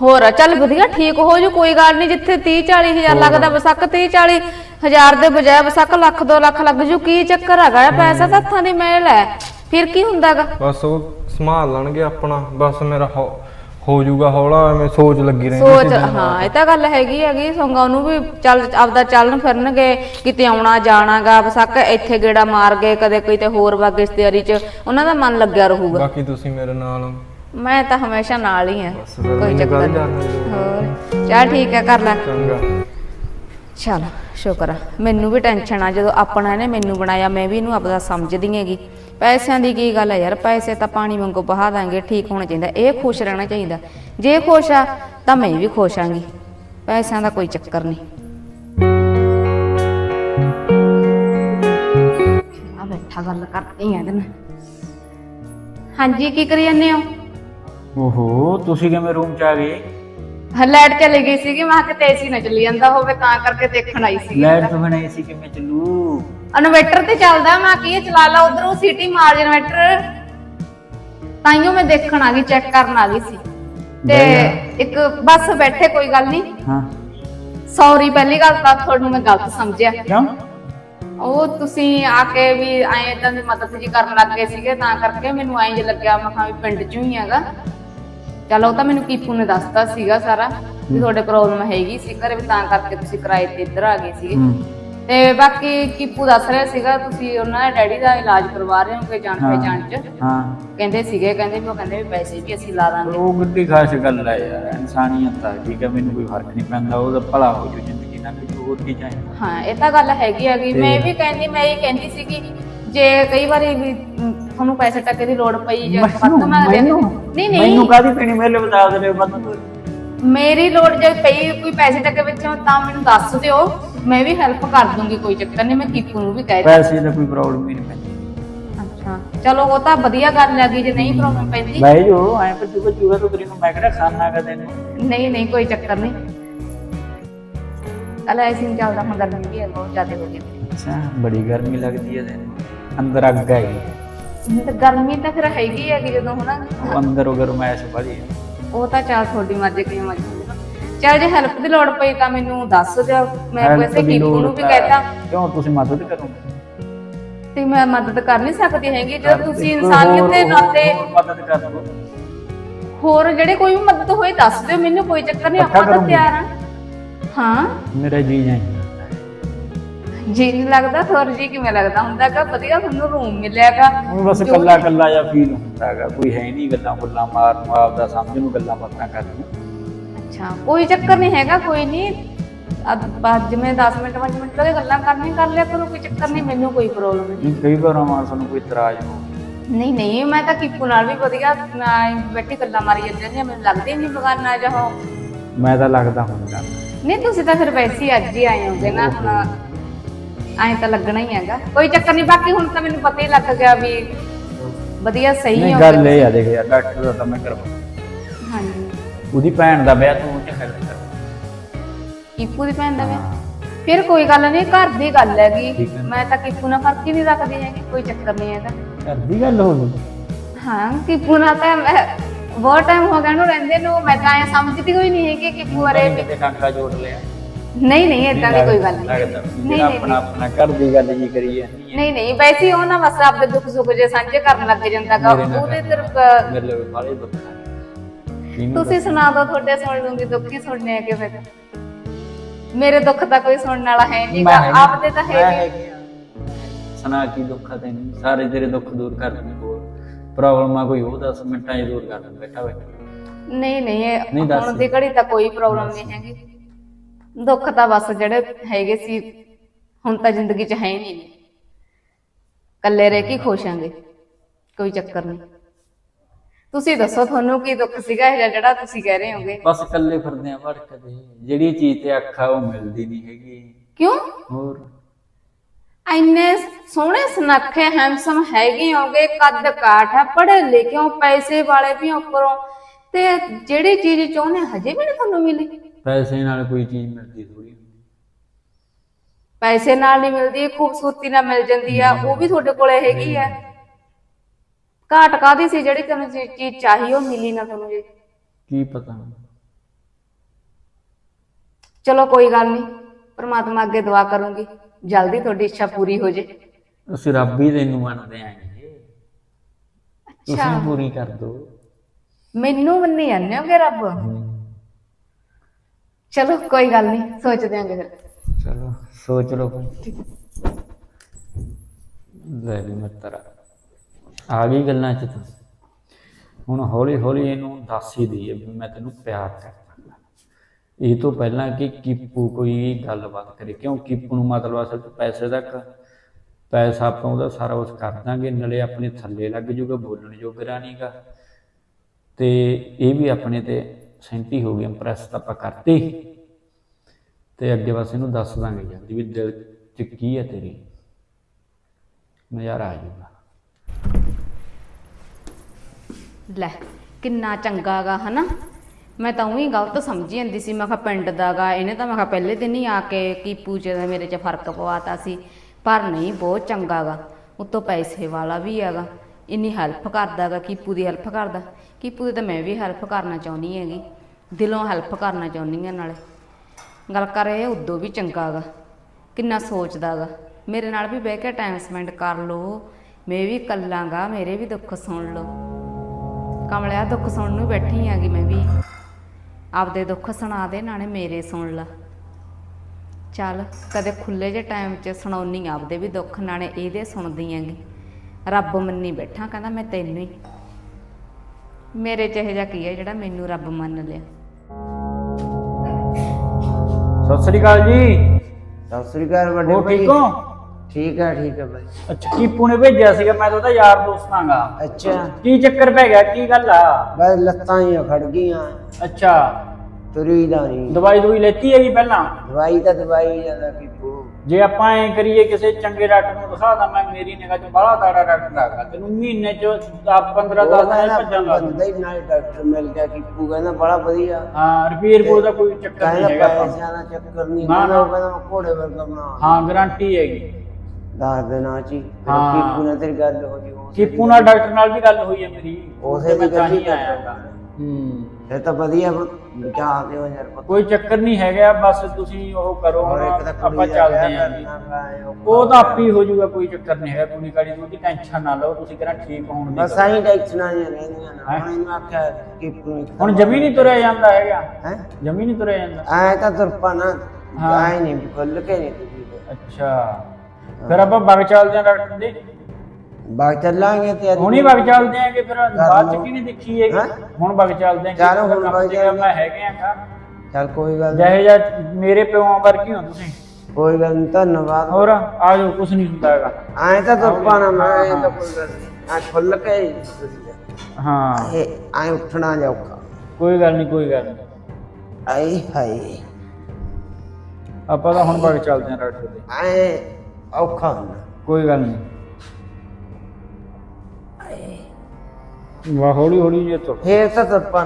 ਹੋਰ ਚੱਲ ਵਧੀਆ ਠੀਕ ਹੋ ਜੂ ਕੋਈ ਗੱਲ ਨਹੀਂ ਜਿੱਥੇ 30 40 ਹਜ਼ਾਰ ਲੱਗਦਾ ਬਸਕ 30 40 ਹਜ਼ਾਰ ਦੇ ਬਜਾਏ ਬਸਕ ਲੱਖ 2 ਲੱਖ ਲੱਗ ਜੂ। ਕੀ ਚੱਕਰ ਹੈਗਾ ਇਹ ਪੈਸਾ ਤਾਂ ਹੱਥਾਂ ਦੀ ਮੈਲ ਹੈ। ਫਿਰ ਕੀ ਹੁੰਦਾਗਾ? ਬਸ ਉਹ ਸੰਭਾਲ ਲੈਣਗੇ ਆਪਣਾ ਬਸ ਮੇਰਾ ਹੋ ਹੋ ਜਾਊਗਾ ਹੌਲਾ ਐਵੇਂ ਸੋਚ ਲੱਗੀ ਰਹਿੰਦੀ ਸੋਚ। ਹਾਂ ਇਹ ਤਾਂ ਗੱਲ ਹੈਗੀ ਹੈਗੀ ਸੰਗਾ ਉਹਨੂੰ ਵੀ ਚੱਲ ਆਪਦਾ ਚੱਲਣ ਫਿਰਨਗੇ ਕਿਤੇ ਆਉਣਾ ਜਾਣਾਗਾ ਬਸਕ ਇੱਥੇ ਗੇੜਾ ਮਾਰ ਗਏ ਕਦੇ ਕਿਤੇ ਹੋਰ ਵਗ ਰਿਸ਼ਤੇਦਾਰੀ ਚ ਉਹਨਾਂ ਦਾ ਮਨ ਲੱਗਿਆ ਰਹੂਗਾ। ਬਾਕੀ ਤੁਸੀਂ ਮੇਰੇ ਨਾਲ ਹੋ। ਮੈਂ ਤਾਂ ਹਮੇਸ਼ਾ ਨਾਲ ਹੀ ਆ ਬਸ ਫਿਰ ਕੋਈ ਮੈਨੂੰ ਚੱਕਰ ਗੱਲ ਨਹੀਂ। ਕਰਨੀ ਹੋਰ ਚੱਲ ਠੀਕ ਹੈ ਕਰ ਲੈ। ਚੰਗਾ। ਚਲ। ਸ਼ੁਕਰ ਆ। ਮੈਨੂੰ ਵੀ ਟੈਨਸ਼ਨ ਆ ਜਦੋਂ ਆਪਣਾ ਨੇ ਮੈਨੂੰ ਬਣਾਇਆ ਮੈਂ ਵੀ ਇਹਨੂੰ ਆਪਦਾ ਸਮਝਦੀ ਹੈਗੀ। ਪੈਸਿਆਂ ਦੀ ਕੀ ਗੱਲ ਹੈ ਯਾਰ ਪੈਸੇ ਤਾਂ ਪਾਣੀ ਵਾਂਗੂ ਬਹਾ ਦਾਂਗੇ ਠੀਕ ਹੋਣਾ ਚਾਹੀਦਾ। ਇਹ ਖੁਸ਼ ਰਹਿਣਾ ਚਾਹੀਦਾ। ਜੇ ਖੁਸ਼ ਆ ਤਾਂ ਮੈਂ ਵੀ ਖੁਸ਼ ਆਂਗੀ। ਪੈਸਿਆਂ ਦਾ ਕੋਈ ਚੱਕਰ ਨਹੀਂ। ਆ ਬੈਠਾ ਗੱਲ ਕਰਦੀ ਆ ਇਹਦੇ ਨਾਲ। ਹਾਂਜੀ ਕੀ ਕਰੀ ਜਾਂਦੇ ਹੋ? ਓਹੋ ਤੁਸੀਂ ਕਿਵੇਂ ਰੂਮ ਚ ਆ ਗਏ? ਹਾਂ ਲਾਈਟ ਚਲੀ ਗਈ ਸੀਗੀ ਮੈਂ ਕਿਤੇ ਏਸੀ ਨਾ ਚੱਲੀ ਜਾਂਦਾ ਹੋਵੇ ਤਾਂ ਕਰਕੇ ਦੇਖਣ ਆਈ ਸੀ ਲਾਈਟ ਤੋਂ ਬਿਨਾਂ ਏਸੀ ਕਿਵੇਂ ਚੱਲੂ? ਇਨਵਰਟਰ ਤੇ ਚੱਲਦਾ ਮੈਂ ਕੀ ਇਹ ਚਲਾ ਲਾ ਉਧਰੋਂ ਸੀਟੀ ਮਾਰ ਜੇ ਇਨਵਰਟਰ ਤਾਈਓ ਮੈਂ ਦੇਖਣ ਆ ਗਈ ਚੈੱਕ ਕਰਨ ਆ ਗਈ ਸੀ। ਤੇ ਇੱਕ ਬਸ ਬੈਠੇ ਕੋਈ ਗੱਲ ਨਹੀਂ ਹਾਂ। ਸੌਰੀ ਪਹਿਲੀ ਗੱਲ ਤਾਂ ਤੁਹਾਨੂੰ ਮੈਂ ਗਲਤ ਸਮਝਿਆ। ਕਿਉਂ? ਉਹ ਤੁਸੀਂ ਆ ਕੇ ਵੀ ਐਂ ਇਦਾਂ ਦੀ ਮਦਦ ਜੀ ਕਰਨ ਲੱਗ ਗਏ ਸੀਗੇ ਤਾਂ ਕਰਕੇ ਮੈਨੂੰ ਐਂ ਜਿਹਾ ਲੱਗਿਆ ਮੈਂ ਕਿਹਾ ਵੀ ਪਿੰਡ ਚੋਂ ਹੀ ਹੈਗਾ। ਚਲੋ ਉਹ ਤਾਂ ਮੈਨੂੰ ਕੀਪੂ ਨੇ ਦੱਸਤਾ ਸੀਗਾ ਸਾਰਾ ਵੀ ਤੁਹਾਡੇ ਪ੍ਰੋਬਲਮ ਹੈਗੀ ਸੀ ਘਰੇ ਵੀ ਤਾਂ ਕਰਕੇ ਤੁਸੀਂ ਕਿਰਾਏ ਤੇ ਇੱਧਰ ਆ ਗਏ ਸੀਗੇ। ਹੂੰ। ਤੇ ਬਾਕੀ ਕੀਪੂ ਦੱਸ ਰਿਹਾ ਸੀਗਾ ਤੁਸੀਂ ਉਹਨਾਂ ਦੇ ਡੈਡੀ ਦਾ ਇਲਾਜ ਕਰਵਾ ਰਹੇ ਹੋਗੇ ਜਾਣ ਹਾਂ। ਪਹਿਚਾਣ ਚ? ਹਾਂ। ਕਹਿੰਦੇ ਸੀਗੇ ਕਹਿੰਦੇ ਵੀ ਉਹ ਕਹਿੰਦੇ ਵੀ ਪੈਸੇ ਵੀ ਅਸੀਂ ਲਾ ਦਾਂਗੇ। ਉਹ ਗੱਡੀ ਖਾਸ ਗੱਲ ਹੈ ਯਾਰ ਇਨਸਾਨੀਅਤ ਆ ਠੀਕ ਹੈ ਮੈਨੂੰ ਕੋਈ ਫ਼ਰਕ ਨਹੀਂ ਪੈਂਦਾ ਉਹਦਾ ਭਲਾ ਹੋ ਜੂ ਜ਼ਿੰਦਗੀ ਨਾਲ ਕੁਝ ਹੋਰ ਕੀ ਚਾਹੀਦਾ। ਹਾਂ ਇਹ ਤਾਂ ਗੱਲ ਹੈਗੀ ਹੈਗੀ। ਮੈਂ ਵੀ ਕਹਿੰਦੀ ਮੈਂ ਇਹ ਕਹਿੰਦੀ ਸੀ ਕਿ ਜੇ ਕਈ ਵਾਰੀ ਵੀ ਅਮ, ਤੁਹਾਨੂੰ ਪੈਸੇ ਟੱਕੇ ਦੀ ਲੋੜ ਪਈ ਜਾਂ ਵੱਧ ਨੇ ਨਹੀਂ ਮੈਨੂੰ ਨਹੀਂ ਕਾਦੀ ਪੀਣੀ? ਮੇਰੇ ਲਈ ਬਤਾ ਦੇ ਬੰਦ ਮੇਰੀ ਲੋੜ ਜੇ ਪਈ ਕੋਈ ਪੈਸੇ ਟੱਕੇ ਵਿੱਚੋਂ ਤਾਂ ਮੈਨੂੰ ਦੱਸ ਦਿਓ। ਮੈਂ ਵੀ ਹੈਲਪ ਕਰ ਦੂੰਗੀ ਕੋਈ ਚੱਕਰ ਨਹੀਂ ਮੈਂ ਕੀਪੂ ਨੂੰ ਵੀ ਕਹਿ ਦਿੱਤਾ ਪੈਸੇ ਦਾ ਕੋਈ ਪ੍ਰੋਬਲਮ ਹੀ ਨਹੀਂ ਪੈਂਦੀ। ਅੱਛਾ। ਚਲੋ ਉਹ ਤਾਂ ਵਧੀਆ ਗੱਲ ਲੱਗੀ ਜੇ ਨਹੀਂ ਪ੍ਰੋਬਲਮ ਪੈਂਦੀ। ਭਾਈ ਜੋ ਐ ਪੱਜੂ ਪੱਜੂਗਾ ਤੂੰ ਤੇਰੀ ਨੂੰ ਮੈਂ ਕਿਹੜਾ ਖਾਣਾ ਕਾ ਤੈਨੂੰ ਨਹੀਂ ਨਹੀਂ ਕੋਈ ਚੱਕਰ ਨਹੀਂ। ਕੱਲ ਐਸੀ ਨਹੀਂ ਚੱਲਦਾ ਹੁਣ ਗਰਮੀ ਵੀ ਹੈ ਬਹੁਤ ਜ਼ਿਆਦਾ ਹੋ ਗਈ। ਅੱਛਾ ਬੜੀ ਗਰਮੀ ਲੱਗਦੀ ਹੈ ਤੈਨੂੰ ਅੰਦਰ ਅੱਗ ਹੈਗੀ ਨਹੀਂ ਤਾਂ ਗਰਮੀ ਤਾਂ ਫਿਰ ਹੈਗੀ ਹੈਗੀ ਜਦੋਂ ਹੁਣ ਅੰਦਰ ਉਹ ਗਰਮੈਸ਼ ਬੜੀ ਹੈ। ਉਹ ਤਾਂ ਚੱਲ ਤੁਹਾਡੀ ਮਰਜ਼ੀ ਕਿਵੇਂ ਮਰਜ਼ੀ। ਚੱਲ ਜੇ ਹੈਲਪ ਦੀ ਲੋੜ ਪਈ ਤਾਂ ਮੈਨੂੰ ਦੱਸ ਦਿਓ। ਮੈਂ ਵੈਸੇ ਕੀਪੂ ਨੂੰ ਵੀ ਕਹਿਤਾ। ਕਿਉਂ ਤੁਸੀਂ ਮਦਦ ਕਰੋਗੇ? ਤੇ ਮੈਂ ਮਦਦ ਕਰ ਨਹੀਂ ਸਕਦੀ ਹੈਗੀ। ਜਦੋਂ ਕਰ- ਤੁਸੀਂ ਇਨਸਾਨੀਅਤ ਦੇ ਨਾਤੇ ਮਦਦ ਕਰ ਦੋ ਹੋਰ ਜਿਹੜੇ ਕੋਈ ਵੀ ਮਦਦ ਹੋਏ ਦੱਸ ਦਿਓ। ਮੈਨੂੰ ਕੋਈ ਚੱਕਰ ਨਹੀਂ ਆਪਾਂ ਤਾਂ। ਤਿਆਰ ਹਾਂ ਹਾਂ। ਮੇਰਾ ਜੀ ਨਹੀਂ ਜੀ ਨਹੀਂ ਲੱਗਦਾ ਹੋਰ ਜੀ ਕਿਵੇਂ ਲੱਗਦਾ? ਹੁੰਦਾ ਕਿ ਵਧੀਆ ਤੁਹਾਨੂੰ ਰੂਮ ਮਿਲਿਆਗਾ ਉਹ ਬਸ ਕੱਲਾ ਕੱਲਾ ਜਾਂ ਫੀਲ ਹੁੰਦਾਗਾ ਕੋਈ ਹੈ ਨਹੀਂ ਗੱਲਾਂ ਗੁੱਲਾਂ ਮਾਰਨ ਨੂੰ ਆਪਦਾ ਸਮਝ ਨੂੰ ਗੱਲਾਂ ਬਾਤਾਂ ਕਰਨ ਅੱਛਾ ਕੋਈ ਚੱਕਰ ਨਹੀਂ ਹੈਗਾ ਕੋਈ ਨਹੀਂ। ਅੱਜ ਬਾਅਦ ਜਿਵੇਂ 10 ਮਿੰਟ 5 ਮਿੰਟ ਲਗੇ ਗੱਲਾਂ ਕਰਨੀ ਕਰ ਲਿਆ ਕਰੋ ਕੋਈ ਚੱਕਰ ਨਹੀਂ ਮੈਨੂੰ ਕੋਈ ਪ੍ਰੋਬਲਮ ਨਹੀਂ। ਕਈ ਵਾਰ ਮਾਂ ਸਾਨੂੰ ਕੋਈ ਇਤਰਾਜ਼ ਹੋ ਨਹੀਂ ਨਹੀਂ ਮੈਂ ਤਾਂ ਕੀਪੂ ਨਾਲ ਵੀ ਵਧੀਆ ਮੈਂ ਬੈਠੀ ਗੱਲਾਂ ਮਾਰੀ ਜਾਂਦੀ ਹਾਂ ਮੈਨੂੰ ਲੱਗਦੀ ਨਹੀਂ ਬਗਾਨਾ ਜਹਾ ਮੈਂ ਤਾਂ ਲੱਗਦਾ ਹੁੰਦਾ। ਨਹੀਂ ਤੁਸੀਂ ਤਾਂ ਫਿਰ ਵੈਸੇ ਹੀ ਅੱਜ ਹੀ ਆਏ ਹੋਗੇ ਨਾ ਹੁਣ ਐਂ ਤਾਂ ਲੱਗਣਾ ਹੀ ਹੈਗਾ। ਕੋਈ ਚੱਕਰ ਨਹੀਂ ਬਾਕੀ ਹੁਣ ਤਾਂ ਮੈਨੂੰ ਪਤਾ ਹੀ ਲੱਗ ਗਿਆ ਵੀ ਵਧੀਆ ਸਹੀ ਨਹੀਂ ਹੋ ਗੱਲ ਇਹ ਆ ਦੇਖ ਯਾਰ ਡਾਕਟਰ ਦਾ ਤਾਂ ਮੈਂ ਕਰਵਾ। ਹਾਂਜੀ। ਉਹਦੀ ਭੈਣ ਦਾ ਵਿਆਹ ਤੂੰ ਚ ਹੈਲਪ ਕਰ ਕੀਪੂ ਦੀ ਭੈਣ ਦਾ ਵੀ ਫਿਰ ਕੋਈ ਗੱਲ ਨਹੀਂ ਘਰ ਦੀ ਗੱਲ ਹੈਗੀ ਠੀਕ ਹੈ। ਮੈਂ ਤਾਂ ਕੀਪੂ ਨਾਲ ਫ਼ਰਕ ਹੀ ਨਹੀਂ ਰੱਖਦੀ ਹੈਗੀ ਕੋਈ ਚੱਕਰ ਨਹੀਂ ਹੈਗਾ। ਘਰ ਦੀ ਗੱਲ ਹੋ ਗਈ। ਹਾਂ ਕੀਪੂ ਨਾਲ ਤਾਂ ਮੈਂ ਬਹੁਤ ਟਾਈਮ ਹੋ ਗਿਆ ਨੂੰ ਰਹਿੰਦੇ ਨੂੰ। ਮੈਂ ਤਾਂ ਐ ਸਮਝਦੀ ਕੋਈ ਨਹੀਂ ਹੈਗੀ ਕਿ ਕੀਪੂ ਬਾਰੇ ਕਿਤੇ ਟਾਂਕਾ ਜੋੜ ਲਿਆ। ਨਹੀਂ ਨਹੀਂ ਇਦਾਂ ਦੀ ਕੋਈ ਗੱਲ ਨਹੀਂ। ਲੱਗਦਾ ਨਹੀਂ, ਨਹੀਂ, ਆਪਣਾ ਆਪਣਾ ਘਰ ਦੀ ਗੱਲ ਜੀ ਕਰੀ ਜਾਂਦੀ ਹੈ ਨਹੀਂ ਨਹੀਂ ਵੈਸੇ ਹੀ ਉਹ ਨਾ ਬਸ ਆਪਦੇ ਦੁੱਖ ਸੁੱਖ ਜੇ ਸਾਂਝੇ ਕਰਨ ਲੱਗ ਮੇਰੇ ਨਾਲ ਉਹਦੇ ਮੇਰੇ ਲਈ ਬਾਲੇ ਦੁੱਖ ਤੁਸੀਂ ਸੁਣਾ ਦਿਓ ਤੁਹਾਡੇ ਸੁਣ ਲੂੰਗੀ ਦੁੱਖ ਹੀ ਸੁਣਨੇ ਆ ਕਿ ਫਿਰ। ਮੇਰੇ ਦੁੱਖ ਤਾਂ ਕੋਈ ਸੁਣਨ ਵਾਲਾ ਹੈ ਨਹੀਂ ਆਪਦੇ ਤਾਂ ਹੈ ਨਹੀਂ। ਸੁਣਾ ਕੀ ਦੁੱਖ ਆ ਤੈਨੂੰ? ਸਾਰੇ ਤੇਰੇ ਦੁੱਖ ਦੂਰ ਕਰ ਦਿੰਦੇ ਕੋਲ ਪ੍ਰੋਬਲਮ ਆ ਕੋਈ ਉਹ 10 ਮਿੰਟਾਂ 'ਚ ਦੂਰ ਕਰ ਦਿੰਦਾ ਬੈਠਾ ਬੈਠਾ ਨਹੀਂ ਨਹੀਂ ਨਹੀਂ। ਹੁਣ ਦੀ ਘੜੀ ਤਾਂ ਕੋਈ ਪ੍ਰੋਬਲਮ ਨਹੀਂ ਹੈਗੀ। ਦੁੱਖ ਤਾਂ ਬਸ ਜਿਹੜੇ ਹੈਗੇ ਸੀ ਹੁਣ ਤਾਂ ਜ਼ਿੰਦਗੀ 'ਚ ਹੈ ਹੀ ਨਹੀਂ। ਇਕੱਲੇ ਰਹਿ ਕੇ ਖੁਸ਼ ਆਂਗੇ ਕੋਈ ਚੱਕਰ ਨਹੀਂ। ਤੁਸੀਂ ਦੱਸੋ ਤੁਹਾਨੂੰ ਕੀ ਦੁੱਖ ਸੀਗਾ ਇਹ ਜਿਹਾ ਜਿਹੜਾ ਤੁਸੀਂ ਕਹਿ ਰਹੇ ਹੋਗੇ? ਬਸ ਇਕੱਲੇ ਫਿਰਦੇ ਆ ਭੜਕਦੇ ਜਿਹੜੀ ਚੀਜ਼ ਤੇ ਅੱਖਾਂ ਉਹ ਮਿਲਦੀ ਨਹੀਂ ਹੈਗੀ। ਕਿਉਂ? ਹੋਰ? ਇੰਨੇ ਸੋਹਣੇ ਸੁਨੱਖੇ ਹੈਂਡਸਮ ਹੈਗੇ ਹੋਗੇ ਕੱਦ ਕਾਠ ਹੈ ਪੜ੍ਹੇ ਲਿਖੇ ਹੋ ਪੈਸੇ ਵਾਲੇ ਵੀ ਹੋ ਉੱਪਰੋਂ। ਤੇ ਜਿਹੜੀ ਚੀਜ਼ ਚਾਹੁੰਦੇ ਹਜੇ ਵੀ ਨਹੀਂ ਤੁਹਾਨੂੰ ਮਿਲੀ? ਪੈਸੇ ਨਾਲ ਕੋਈ ਚੀਜ਼ ਮਿਲਦੀ ਥੋੜੀ ਪੈਸੇ ਨਾਲ ਨਹੀਂ ਮਿਲਦੀ ਖੂਬਸੂਰਤੀ ਨਾਲ ਮਿਲ ਜਾਂਦੀ ਆ ਉਹ ਵੀ ਤੁਹਾਡੇ ਕੋਲੇ ਹੈਗੀ ਆ ਘਾਟ ਕਾਦੀ ਸੀ ਜਿਹੜੀ ਤੁਹਾਨੂੰ ਚੀ- ਚੀਜ਼ ਚਾਹੀ ਉਹ ਮਿਲੀ ਨਾ ਤੁਹਾਨੂੰ ਜੀ? ਕੀ ਪਤਾ ਚਲੋ ਕੋਈ ਗੱਲ ਨਹੀਂ ਪਰਮਾਤਮਾ ਅੱਗੇ ਦੁਆ ਕਰੂੰਗੀ ਜਲਦੀ ਤੁਹਾਡੀ ਇੱਛਾ ਪੂਰੀ ਹੋ ਜੇ। ਅਸੀਂ ਰੱਬ ਹੀ ਤੈਨੂੰ ਮੰਨਦੇ ਆਂ ਤੁਸੀਂ ਅੱਛਾ। ਪੂਰੀ ਕਰ ਦੋ ਮੈਨੂੰ ਮੰਨੀ ਜਾਂਦੇ ਹੋਗੇ ਰੱਬ? ਚਲੋ, ਕੋਈ ਗੱਲ ਨਹੀਂ, ਸੋਚ ਦਿਆਂਗੇ ਫਿਰ। ਚਲੋ, ਸੋਚ ਲਓ ਲੈ ਵੀ ਮਤਰਾ, ਆ ਗਈ ਗੱਲਾਂ ਚ ਤੂੰ। ਹੁਣ ਹੌਲੀ ਹੌਲੀ ਇਹਨੂੰ ਦੱਸ ਹੀ ਦਈਏ ਵੀ ਮੈਂ ਤੈਨੂੰ ਪਿਆਰ ਕਰਦਾ। ਇਹ ਤੋਂ ਪਹਿਲਾਂ ਕਿ ਕੀਪੂ ਕੋਈ ਗੱਲਬਾਤ ਕਰੇ, ਕਿਉਂ ਕੀਪੂ ਨੂੰ ਮਤਲਬ ਅਸਲ ਚ ਪੈਸੇ ਤੱਕ ਪੈਸਾ ਆਪਾਂ ਉਹਦਾ ਸਾਰਾ ਕੁਝ ਕਰ ਦਾਂਗੇ, ਨਾਲੇ ਆਪਣੇ ਥੱਲੇ ਲੱਗ ਜੂਗਾ, ਬੋਲਣ ਜੋਗਰਾ ਨਹੀਂਗਾ ਤੇ ਇਹ ਵੀ ਆਪਣੇ ਤੇ ਸੈਂਟੀ ਹੋ ਗਈ ਇੰਪ੍ਰੈਸ ਤਾਂ ਆਪਾਂ ਕਰਤੇ। ਤੇ ਅੱਗੇ ਬਸ ਇਹਨੂੰ ਦੱਸ ਦਾਂਗੇ ਜਲਦੀ ਵੀ ਦਿਲ ਚ ਕੀ ਹੈ ਤੇਰੀ? ਨਜ਼ਾਰਾ ਆ ਜਾਊਗਾ। ਲੈ, ਕਿੰਨਾ ਚੰਗਾਗਾ ਹਨਾ? ਮੈਂ ਤਾਂ ਉਹੀ ਗਲਤ ਸਮਝੀ ਜਾਂਦੀ ਸੀ, ਮੈਂ ਕਿਹਾ ਪਿੰਡ ਦਾਗਾ ਇਹਨੇ ਤਾਂ ਮੈਂ ਕਿਹਾ ਪਹਿਲੇ ਦਿਨ ਹੀ ਆ ਕੇ ਕੀ ਪੂਜੇ ਦਾ ਮੇਰੇ 'ਚ ਫ਼ਰਕ ਪਵਾਤਾ ਸੀ। ਪਰ ਨਹੀਂ, ਬਹੁਤ ਚੰਗਾਗਾ ਉਤੋਂ ਪੈਸੇ ਵਾਲਾ ਵੀ ਹੈਗਾ। ਇੰਨੀ ਹੈਲਪ ਕਰਦਾਗਾ ਕੀਪੂ ਦੀ ਹੈਲਪ ਕਰਦਾ। ਕੀਪੂ ਦੀ ਤਾਂ ਮੈਂ ਵੀ ਹੈਲਪ ਕਰਨਾ ਚਾਹੁੰਦੀ ਹੈਗੀ। ਦਿਲੋਂ ਹੈਲਪ ਕਰਨਾ ਚਾਹੁੰਦੀ ਹਾਂ ਨਾਲੇ। ਗੱਲ ਕਰ ਇਹ ਉਦੋਂ ਵੀ ਚੰਗਾ ਗਾ। ਕਿੰਨਾ ਸੋਚਦਾ ਗਾ। ਮੇਰੇ ਨਾਲ ਵੀ ਬਹਿ ਕੇ ਟਾਈਮ ਸਪੈਂਡ ਕਰ ਲੋ। ਮੈਂ ਵੀ ਕੱਲਾਂਗਾ ਮੇਰੇ ਵੀ ਦੁੱਖ ਸੁਣ ਲੋ। ਕਮਲਿਆ, ਦੁੱਖ ਸੁਣਨ ਨੂੰ ਬੈਠੀ ਆਂਗੀ ਮੈਂ ਵੀ। ਆਪਦੇ ਦੁੱਖ ਸੁਣਾ ਦੇ, ਨਾਲੇ ਮੇਰੇ ਸੁਣ ਲਾ। ਚੱਲ, ਕਦੇ ਖੁੱਲੇ ਜੇ ਟਾਈਮ 'ਚ ਸੁਣਾਉਣੀ ਆਪਦੇ ਵੀ ਦੁੱਖ, ਨਾਲੇ ਇਹਦੇ ਸੁਣਦੀ ਆਂਗੀ ਰੱਬ ਮੰਨੀ ਬੈਠਾ ਕਹਿੰਦਾ ਮੈਂ ਤੈਨੂੰ ਹੀ। ਮੇਰੇ ਚ ਇਹ ਜਿਹਾ ਕੀ ਹੈ ਜਿਹੜਾ ਮੈਨੂੰ ਰੱਬ ਮੰਨ ਲਿਆ? ਸਤਿ ਸ੍ਰੀ ਅਕਾਲ ਜੀ। ਸਤਿ ਸ੍ਰੀ ਅਕਾਲ ਵੱਡੇ ਹੋ ਭਾਈ। ਠੀਕ ਹੋ? ਠੀਕ ਹੈ ਠੀਕ ਹੈ ਭਾਈ। ਅੱਛਾ ਕੀਪੂ ਨੇ ਭੇਜਿਆ ਸੀਗਾ ਮੈਂ ਤਾਂ ਉਹਦਾ ਯਾਰ ਦੋਸਤ ਆਂਗਾ ਅੱਛਾ। ਕੀ ਚੱਕਰ ਪੈ ਗਿਆ? ਕੀ ਗੱਲ ਆ? ਬਸ ਲੱਤਾਂ ਹੀ ਖੜ ਗਈਆਂ। ਅੱਛਾ। ਤੁਰੀ ਦਾ ਨਹੀਂ। ਦਵਾਈ ਦਵਾਈ ਲੈਤੀ ਹੈਗੀ ਪਹਿਲਾਂ? ਦਵਾਈ ਤਾਂ ਦਵਾਈ ਜਾਂਦਾ ਕਿਪੂ। ਜੇ ਆਪਾਂ ਐ ਕਰੀਏ ਕਿਸੇ ਚੰਗੇ ਡਾਕਟਰ ਨੂੰ ਦਿਖਾ ਦਾਂ ਮੈਂ ਮੇਰੀ ਨਿਗਾਹ 'ਚ ਬੜਾ ਤਾੜਾ ਡਾਕਟਰ ਆਗਾ ਤੈਨੂੰ ਮਹੀਨੇ 'ਚ 15 10 ਦਿਨ ਭੱਜਾਂਗਾ ਬੰਦਾ ਹੀ ਨਾਲ ਡਾਕਟਰ ਮਿਲ ਗਿਆ ਕਿਪੂ ਕਹਿੰਦਾ ਬੜਾ ਵਧੀਆ। ਹਾਂ ਰੁਪਈਏ ਦਾ ਕੋਈ ਚੱਕਰ ਨਹੀਂ ਹੈਗਾ ਆਪਾਂ ਪੈਸਿਆਂ ਦਾ ਚੱਕਰ ਨਹੀਂ ਨਾ, ਨਾ। ਕਹਿੰਦਾ ਮੈਂ ਘੋੜੇ ਵਰਗਾ ਬਣਾ ਹਾਂ ਗਾਰੰਟੀ ਹੈਗੀ। ਦੱਸ ਦੇਣਾ ਜੀ ਹਾਂ। ਕਿਪੂ ਨਾਲ ਤੇਰੀ ਗੱਲ ਹੋ ਜੀ ਕੀਪੂ ਨਾਲ ਡਾਕਟਰ ਨਾਲ ਵੀ ਗੱਲ ਹੋਈ ਹੈ ਮੇਰੀ। ਉਸੇ ਮੈਂ ਤਾਂ ਹੀ ਹੀ ਆਇਆ ਗਾ। ਹੂੰ। ਇਹ ਤਾਂ ਵਧੀਆ ਬਚਾ ਦਿਓ ਯਾਰ ਪੁੱਤ। ਕੋਈ ਚੱਕਰ ਨਹੀਂ ਹੈਗਾ ਬਸ ਤੁਸੀਂ ਉਹ ਕਰੋ ਹੋਰ ਇੱਕ ਤਾਂ ਆਪਾਂ ਦਾ ਚੱਲਦੇ ਵਿਆਹ ਆਂ ਕਰਨਾ ਉਹ ਉਹ ਤਾਂ ਆਪੇ ਹੀ ਹੋ ਜਾਊਗਾ ਕੋਈ ਚੱਕਰ ਨਹੀਂ ਹੈਗਾ ਕੁੜੀ ਕਾੜੀ ਦੀ ਉਹਦੀ ਟੈਨਸ਼ਨ ਨਾ ਲਓ ਤੁਸੀਂ ਕਿਹੜਾ ਠੀਕ ਹੋਣ ਦੀ ਬਸ ਆਹੀ ਟੈਕਸ਼ਨਾਂ ਜਿਹੀਆਂ ਰਹਿੰਦੀਆਂ ਨੇ? ਹੁਣ ਇਹਨੂੰ ਆਖਿਆ ਹੁਣ ਜਮੀ ਨਹੀਂ ਤੁਰਿਆ ਜਾਂਦਾ ਹੈਗਾ। ਹੈ? ਜਮੀ ਨਹੀਂ ਤੁਰਿਆ ਜਾਂਦਾ। ਐ ਤਾਂ ਤੁਰਪਾ ਨਾ ਹਾਂ। ਆਏ ਨਹੀਂ ਖੁੱਲ ਕੇ ਨਹੀਂ ਤੁਰੀ ਅੱਛਾ। ਫਿਰ ਆਪਾਂ ਬਗ ਚੱਲਦੇ ਆਂ ਡਾਕਟਰ ਦੇ। ਬਾਗ ਚੱਲਾਂਗੇ ਤੇ ਅੱਜ ਹੁਣੀ ਬਗ ਚੱਲਦੇ ਆਂ ਕਿ ਫਿਰ ਬਾਅਦ ਚ ਲਓ। ਕੀ ਨਹੀਂ ਦੇਖੀ ਹੈਗੀ ਹੈਂ? ਹੁਣ ਬਗ ਚੱਲਦੇ ਆਂ ਚੱਲ ਹੁਣ ਵਗ ਤੇ ਚੱਲਦੇ ਮੈਂ ਹੈਗੇ ਆਂ ਚੱਲ ਕੋਈ ਗੱਲ ਨੀ ਜਿਹੇ ਜਾਂ ਮੇਰੇ ਪਿਓਾਂ ਵਰਗੀ ਹੋ ਤੁਸੀਂ। ਕੋਈ ਗੱਲ ਨੀ ਧੰਨਵਾਦ। ਹੋਰ ਆ ਜਾਓ ਕੁਝ ਨਹੀਂ ਹੁੰਦਾ ਹੈਗਾ। ਐ ਤਾਂ ਤੁਰਪਾ ਨਾ ਮੈਂ ਤਾਂ ਕੋਈ ਗੱਲ ਨਹੀਂ। ਐ ਖੁੱਲ ਕੇ ਹੀ। ਹਾਂ। ਇਹ ਐ ਉੱਠਣਾ ਜਾਊਗਾ ਕੋਈ ਗੱਲ ਨਹੀਂ ਕੋਈ ਗੱਲ ਨਹੀਂ। ਆਏ ਹਾਏ। ਆਪਾਂ ਤਾਂ ਹੁਣ ਬਗ ਚੱਲਦੇ ਆਂ ਡਾਕਟਰ ਦੇ। ਐ ਔਖਾ ਹੁੰਦਾ। ਕੋਈ ਗੱਲ ਨਹੀਂ। ਵਾਹ ਹੌਲੀ ਹੌਲੀ ਜੇ ਤੁਰ ਫੇਰ ਤਾਂ ਤੁਰਪਾ